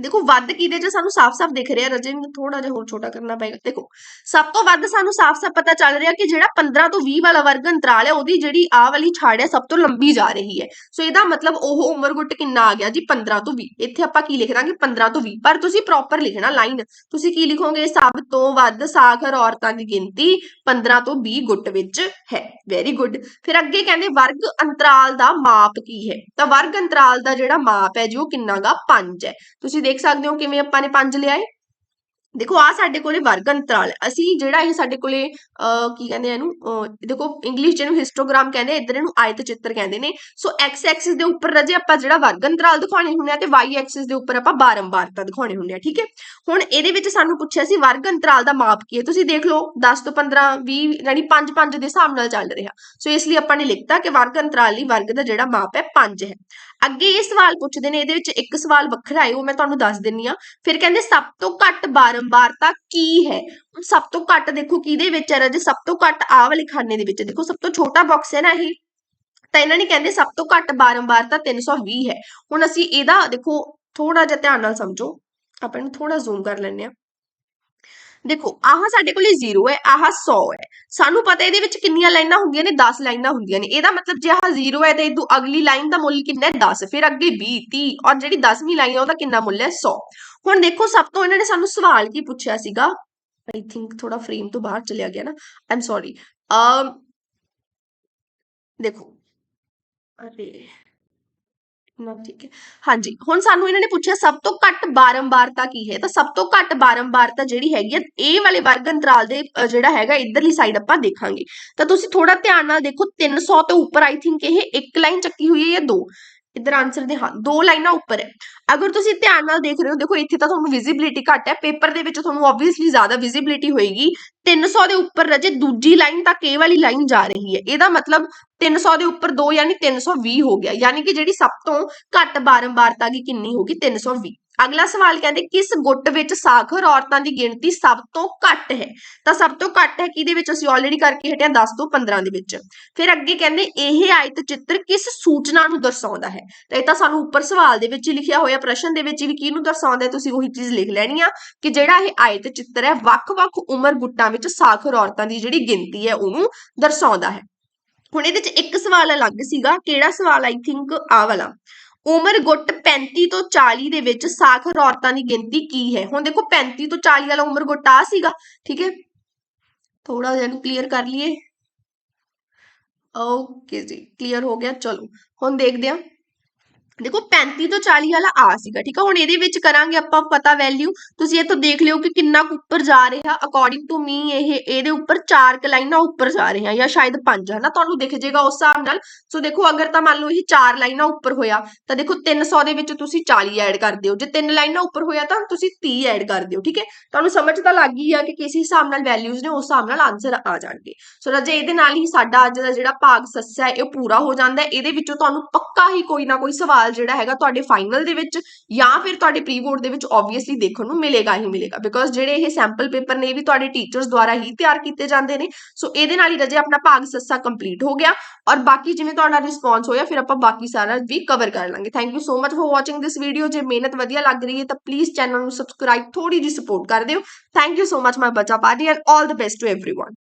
ਦੇਖੋ, ਵੱਧ ਕਿਹਦੇ 'ਚ ਸਾਨੂੰ ਸਾਫ਼-ਸਾਫ਼ ਦਿਖ ਰਿਹਾ ਰਜੇ ਨੂੰ ਥੋੜਾ ਜਿਹਾ ਹੋਰ ਛੋਟਾ ਕਰਨਾ ਪਏਗਾ। ਦੇਖੋ, ਸਭ ਤੋਂ ਵੱਧ ਸਾਨੂੰ ਸਾਫ਼-ਸਾਫ਼ ਪਤਾ ਚੱਲ ਰਿਹਾ ਕਿ ਜਿਹੜਾ 15 ਤੋਂ 20 ਵਾਲਾ ਵਰਗ ਅੰਤਰਾਲ ਹੈ, ਉਹਦੀ ਜਿਹੜੀ ਆਹ ਵਾਲੀ ਛਾੜ ਹੈ, ਸਭ ਤੋਂ ਲੰਬੀ ਜਾ ਰਹੀ ਹੈ। ਸੋ ਇਹਦਾ ਮਤਲਬ ਉਹ ਉਮਰ ਗੁੱਟ ਕਿੰਨਾ ਆ ਗਿਆ ਜੀ? 15 ਤੋਂ 20 ਇੱਥੇ ਆਪਾਂ ਕੀ ਲਿਖ ਦਾਂਗੇ? 15 ਤੋਂ 20 ਪਰ ਤੁਸੀਂ ਪ੍ਰੋਪਰ ਲਿਖਣਾ ਲਾਈਨ ਤੁਸੀਂ ਕੀ ਲਿਖੋਗੇ? ਸਭ ਤੋਂ ਵੱਧ ਸਾਖਰ ਔਰਤਾਂ ਦੀ ਗਿਣਤੀ 15 ਤੋਂ 20 ਗੁੱਟ ਵਿੱਚ ਹੈ। ਵੈਰੀ ਗੁੱਡ ਫਿਰ ਅੱਗੇ ਕਹਿੰਦੇ, ਵਰਗ ਅੰਤਰਾਲ ਦਾ ਮਾਪ ਕੀ ਹੈ? ਤਾਂ ਵਰਗ ਅੰਤਰਾਲ ਦਾ ਜਿਹੜਾ ਮਾਪ ਹੈ ਜੀ, ਉਹ ਕਿੰਨਾਗਾ 5 ਹੈ। ਤੁਸੀਂ ਦੇਖ ਸਕਦੇ ਹੋ ਕਿਵੇਂ ਆਪਾਂ ਨੇ 5 ਲਿਆ ਹੈ। ਦੇਖੋ ਆ ਸਾਡੇ ਕੋਲੇ ਵਰਗ ਅੰਤਰਾਲ ਅਸੀਂ ਜਿਹੜਾ ਇਹ ਸਾਡੇ ਕੋਲੇ ਕੀ ਕਹਿੰਦੇ ਆ ਇਹਨੂੰ ਦੇਖੋ ਇੰਗਲਿਸ਼ ਜਿਹਨੂੰ ਹਿਸਟੋਗ੍ਰਾਮ ਕਹਿੰਦੇ ਆ, ਇਹਨੂੰ ਆਇਤ ਚਿੱਤਰ ਕਹਿੰਦੇ ਨੇ। ਸੋ x ਐਕਸਿਸ ਦੇ ਉੱਪਰ ਰਜੇ ਆਪਾਂ ਜਿਹੜਾ ਵਰਗ ਅੰਤਰਾਲ ਦਿਖਾਉਣੇ ਹੁੰਦੇ ਆ ਤੇ y ਐਕਸਿਸ ਦੇ ਉੱਪਰ ਆਪਾਂ ਬਾਰੰਬਾਰਤਾ ਦਿਖਾਉਣੇ ਹੁੰਦੇ ਆ ਠੀਕ ਹੈ? ਹੁਣ ਇਹਦੇ ਵਿੱਚ ਸਾਨੂੰ ਪੁੱਛਿਆ ਸੀ ਵਰਗ ਅੰਤਰਾਲ ਦਾ ਮਾਪ ਕੀ ਹੈ। ਤੁਸੀਂ ਦੇਖ ਲਓ 10 ਤੋਂ 15 20 ਯਾਨੀ 5 5 ਦੇ ਹਿਸਾਬ ਨਾਲ ਚੱਲ ਰਿਹਾ। ਸੋ ਇਸ ਲਈ ਆਪਾਂ ਨੇ ਲਿਖਤਾ ਕਿ ਵਰਗ ਅੰਤਰਾਲ ਲਈ ਵਰਗ ਦਾ ਜਿਹੜਾ ਮਾਪ ਹੈ 5 ਹੈ। ਅੱਗੇ ਇਹ ਸਵਾਲ ਪੁੱਛਦੇ ਨੇ, ਇਹਦੇ ਵਿੱਚ ਇੱਕ ਸਵਾਲ ਵੱਖਰਾ ਹੈ, ਉਹ ਮੈਂ ਤੁਹਾਨੂੰ ਦੱਸ ਦਿੰਨੀ ਆ ਫਿਰ ਕਹਿੰਦੇ, ਸਭ ਤੋਂ ਘੱਟ ਬਾਰੰਬਾਰਤਾ ਕੀ ਹੈ? ਸਭ ਤੋਂ ਘੱਟ ਦੇਖੋ ਕਿਹਦੇ ਵਿੱਚ ਹੈ ਰਾਜੇ? ਸਭ ਤੋਂ ਘੱਟ ਆਹ ਵਾਲੇ ਖਾਨੇ ਦੇ ਵਿੱਚ ਦੇਖੋ, ਸਭ ਤੋਂ ਛੋਟਾ ਬਾਕਸ ਹੈ ਨਾ ਇਹ। ਤਾਂ ਇਹਨਾਂ ਨੇ ਕਹਿੰਦੇ, ਸਭ ਤੋਂ ਘੱਟ ਬਾਰੰਬਾਰਤਾ 320 ਹੈ। ਹੁਣ ਅਸੀਂ ਇਹਦਾ ਦੇਖੋ ਥੋੜਾ ਜਿਹਾ ਧਿਆਨ ਨਾਲ ਸਮਝੋ। ਆਪਾਂ ਇਹਨੂੰ ਥੋੜਾ ਜ਼ੂਮ ਕਰ ਲੈਂਦੇ ਆ ਦੇਖੋ, ਆਹ ਸਾਡੇ ਕੋਲੇ 0 ਹੈ, ਆਹ 100 ਹੈ। ਸਾਨੂੰ ਪਤਾ ਇਹਦੇ ਵਿੱਚ ਕਿੰਨੀਆਂ ਲਾਈਨਾਂ ਹੁੰਦੀਆਂ ਨੇ? 10 ਲਾਈਨਾਂ ਹੁੰਦੀਆਂ ਨੇ। ਇਹਦਾ ਮਤਲਬ ਜੇ ਆਹ 0 ਹੈ ਤੇ ਇਦੋਂ ਅਗਲੀ ਲਾਈਨ ਦਾ ਮੁੱਲ ਕਿੰਨਾ ਹੈ? 10 ਫਿਰ ਅੱਗੇ 20 30 ਔਰ ਜਿਹੜੀ 10ਵੀਂ ਲਾਈਨ ਹੈ, ਉਹਦਾ ਕਿੰਨਾ ਮੁੱਲ ਹੈ? 100 ਹੁਣ ਦੇਖੋ, ਸਭ ਤੋਂ ਇਹਨਾਂ ਨੇ ਸਾਨੂੰ ਸਵਾਲ ਕੀ ਪੁੱਛਿਆ ਸੀਗਾ? ਆਈ ਥਿੰਕ ਥੋੜਾ ਫਰੇਮ ਤੋਂ ਬਾਹਰ ਚਲਿਆ ਗਿਆ ਨਾ। ਆਈ ਐਮ ਸੌਰੀ ਅਮ, ਦੇਖੋ। ਅਰੇ। ਨਾ, ਠੀਕ ਹੈ। ਹਾਂਜੀ, ਹੁਣ ਸਾਨੂੰ ਇਹਨਾਂ ਨੇ ਪੁੱਛਿਆ, ਸਭ ਤੋਂ ਘੱਟ ਬਾਰੰਬਾਰਤਾ ਕੀ ਹੈ? ਤਾਂ ਸਭ ਤੋਂ ਘੱਟ ਬਾਰੰਬਾਰਤਾ ਜਿਹੜੀ ਹੈਗੀ ਹੈ ਇਹ ਵਾਲੇ ਵਰਗ ਅੰਤਰਾਲ ਦੇ ਜਿਹੜਾ ਹੈਗਾ, ਇਧਰਲੀ ਸਾਈਡ ਆਪਾਂ ਦੇਖਾਂਗੇ। ਤਾਂ ਤੁਸੀਂ ਥੋੜਾ ਧਿਆਨ ਨਾਲ ਦੇਖੋ 300 ਤੋਂ ਉੱਪਰ ਆਈ ਥਿੰਕ ਇਹ ਇੱਕ ਲਾਈਨ ਚੱਕੀ ਹੋਈ ਹੈ ਜਾਂ ਦੋ? ਇਧਰ ਆਨਸਰ ਦੇ ਹਾਂ? ਦੋ ਲਾਈਨਾਂ ਉੱਪਰ ਹੈ। ਅਗਰ ਤੁਸੀਂ ਧਿਆਨ ਨਾਲ ਦੇਖ ਰਹੇ ਹੋ, ਦੇਖੋ ਇੱਥੇ ਤਾਂ ਤੁਹਾਨੂੰ ਵਿਜ਼ਿਬਿਲਿਟੀ ਘੱਟ ਹੈ। ਪੇਪਰ ਦੇ ਵਿੱਚ ਤੁਹਾਨੂੰ ਆਬਵੀਅਸਲੀ ਜ਼ਿਆਦਾ ਵਿਜ਼ਿਬਿਲਿਟੀ ਹੋਏਗੀ। 300 ਦੇ ਉੱਪਰ ਰਜੇ ਦੂਜੀ ਲਾਈਨ ਤਾਂ ਇਹ ਵਾਲੀ ਲਾਈਨ ਜਾ ਰਹੀ ਹੈ। ਇਹਦਾ ਮਤਲਬ 300 ਦੇ ਉੱਪਰ 2 ਯਾਨੀ 320 ਹੋ ਗਿਆ। ਯਾਨੀ ਕਿ ਜਿਹੜੀ ਸਭ ਤੋਂ ਘੱਟ ਬਾਰੰਬਾਰਤਾ ਦੀ ਕਿੰਨੀ ਹੋਗੀ 320 ਅਗਲਾ ਸਵਾਲ ਕਹਿੰਦੇ, ਕਿਸ ਗੁੱਟ ਵਿੱਚ ਸਾਖਰ ਔਰਤਾਂ ਦੀ ਗਿਣਤੀ ਸਭ ਤੋਂ ਘੱਟ ਹੈ? ਤਾਂ ਸਭ ਤੋਂ ਘੱਟ ਹੈ ਕਿਹਦੇ ਵਿੱਚ? ਅਸੀਂ ਆਲਰੇਡੀ ਕਰਕੇ ਹਟਿਆ 10 ਤੋਂ 15 ਦੇ ਵਿੱਚ। ਫਿਰ ਅੱਗੇ ਕਹਿੰਦੇ, ਇਹ ਆਇਤ ਚਿੱਤਰ ਕਿਸ ਸੂਚਨਾ ਨੂੰ ਦਰਸਾਉਂਦਾ ਹੈ? ਤਾਂ ਇਹ ਤਾਂ ਸਾਨੂੰ ਉੱਪਰ ਸਵਾਲ ਦੇ ਵਿੱਚ ਲਿਖਿਆ ਹੋਇਆ, ਪ੍ਰਸ਼ਨ ਦੇ ਵਿੱਚ ਵੀ ਕਿਹਨੂੰ ਦਰਸਾਉਂਦਾ ਹੈ? ਤੁਸੀਂ ਉਹੀ ਚੀਜ਼ ਲਿਖ ਲੈਣੀ ਆ ਕਿ ਜਿਹੜਾ ਇਹ ਆਇਤ ਚਿੱਤਰ ਹੈ, ਵੱਖ-ਵੱਖ ਉਮਰ ਗੁੱਟਾਂ ਵਿੱਚ ਸਾਖਰ ਔਰਤਾਂ ਦੀ ਜਿਹੜੀ ਗਿਣਤੀ ਹੈ, ਉਹਨੂੰ ਦਰਸਾਉਂਦਾ ਹੈ। ਹੁਣ ਇਹਦੇ ਵਿੱਚ ਇੱਕ ਸਵਾਲ ਅਲੱਗ ਸੀਗਾ, ਕਿਹੜਾ ਸਵਾਲ ਆਈ ਥਿੰਕ ਆ ਵਾਲਾ? ਉਮਰ ਗੁੱਟ 35 ਤੋਂ 40 ਦੇ ਵਿੱਚ ਸਾਖਰ ਔਰਤਾਂ ਦੀ ਗਿਣਤੀ ਕੀ ਹੈ? ਹੁਣ ਦੇਖੋ 35 ਤੋਂ 40 ਵਾਲਾ ਉਮਰ ਗੁੱਟ ਆ ਸੀਗਾ, ਠੀਕ ਹੈ? ਥੋੜਾ ਜਿਹਾ ਨੂੰ ਕਲੀਅਰ ਕਰ ਲਈਏ। ਓਕੇ ਜੀ ਕਲੀਅਰ ਹੋ ਗਿਆ, ਚਲੋ। ਹੁਣ ਦੇਖਦੇ ਹਾਂ। ਦੇਖੋ 35 ਤੋਂ 40 ਵਾਲਾ ਆ ਸੀਗਾ, ਠੀਕ ਆ? ਹੁਣ ਇਹਦੇ ਵਿੱਚ ਕਰਾਂਗੇ ਆਪਾਂ ਪਤਾ ਵੈਲਿਊ ਤੁਸੀਂ ਇੱਥੋਂ ਦੇਖ ਲਿਓ ਕਿ ਕਿੰਨਾ ਕੁ ਉੱਪਰ ਜਾ ਰਿਹਾ। ਅਕੋਰਡਿੰਗ ਟੂ ਮੀ ਇਹ, ਇਹਦੇ ਉੱਪਰ ਚਾਰ ਕ ਲਾਈਨਾਂ ਉੱਪਰ ਜਾ ਰਹੀਆਂ ਜਾਂ ਸ਼ਾਇਦ ਪੰਜ ਹਨਾ ਤੁਹਾਨੂੰ ਦਿਖ ਜਾਏਗਾ ਉਸ ਹਿਸਾਬ ਨਾਲ। ਸੋ ਦੇਖੋ, ਅਗਰ ਤਾਂ ਮੰਨ ਲਓ ਇਹ ਚਾਰ ਲਾਈਨਾਂ ਉੱਪਰ ਹੋਇਆ, ਤਾਂ ਦੇਖੋ 300 ਦੇ ਵਿੱਚ ਤੁਸੀਂ 40 ਐਡ ਕਰ ਦਿਓ। ਜੇ ਤਿੰਨ ਲਾਈਨਾਂ ਉੱਪਰ ਹੋਇਆ ਤਾਂ ਤੁਸੀਂ 30 ਐਡ ਕਰ ਦਿਓ, ਠੀਕ ਹੈ? ਤੁਹਾਨੂੰ ਸਮਝ ਤਾਂ ਲੱਗ ਗਈ ਆ ਕਿ ਕਿਸ ਹਿਸਾਬ ਨਾਲ ਵੈਲਿਊਜ਼ ਨੇ, ਉਸ ਹਿਸਾਬ ਨਾਲ ਆਨਸਰ ਆ ਜਾਣਗੇ। ਸੋ ਰਾਜੇ, ਇਹਦੇ ਨਾਲ ਹੀ ਸਾਡਾ ਅੱਜ ਦਾ ਜਿਹੜਾ ਭਾਗ ਸੱਸਾ ਹੈ, ਇਹ ਪੂਰਾ ਹੋ ਜਾਂਦਾ ਹੈ। ਇਹਦੇ ਵਿੱਚੋਂ ਤੁਹਾਨੂੰ ਪੱਕਾ ਹੀ ਕੋਈ ਨਾ ਕੋਈ ਸਵਾਲ ਹਾਲ ਜਿਹੜਾ ਹੈਗਾ ਤੁਹਾਡੇ ਫਾਈਨਲ ਦੇ ਵਿੱਚ ਜਾਂ ਫਿਰ ਤੁਹਾਡੇ ਪ੍ਰੀ ਬੋਰਡ ਦੇ ਵਿੱਚ ਆਬਵੀਅਸਲੀ ਦੇਖਣ ਨੂੰ ਮਿਲੇਗਾ ਹੀ ਮਿਲੇਗਾ ਬਿਕੋਜ਼ ਜਿਹੜੇ ਇਹ ਸੈਂਪਲ ਪੇਪਰ ਨੇ ਵੀ ਤੁਹਾਡੇ ਟੀਚਰਸ ਦੁਆਰਾ ਹੀ ਤਿਆਰ ਕੀਤੇ ਜਾਂਦੇ ਨੇ ਸੋ ਇਹਦੇ ਨਾਲ ਹੀ ਰਜੇ ਆਪਣਾ ਭਾਗ ਸੱਸਾ ਕੰਪਲੀਟ ਹੋ ਗਿਆ ਔਰ ਬਾਕੀ ਜਿਵੇਂ ਤੁਹਾਡਾ ਰਿਸਪੌਂਸ ਹੋਇਆ ਫਿਰ ਆਪਾਂ ਬਾਕੀ ਸਾਰਾ ਵੀ ਕਵਰ ਕਰ ਲਾਂਗੇ। Thank you so much for watching this video ਜੇ ਮਿਹਨਤ ਵਧੀਆ ਲੱਗ ਰਹੀ ਹੈ ਤਾਂ ਪਲੀਜ਼ ਚੈਨਲ ਨੂੰ ਸਬਸਕ੍ਰਾਈਬ ਥੋੜੀ ਜੀ ਸਪੋਰਟ ਕਰ ਦਿਓ। Thank you so much my ਬੱਚਾ party and all the best to everyone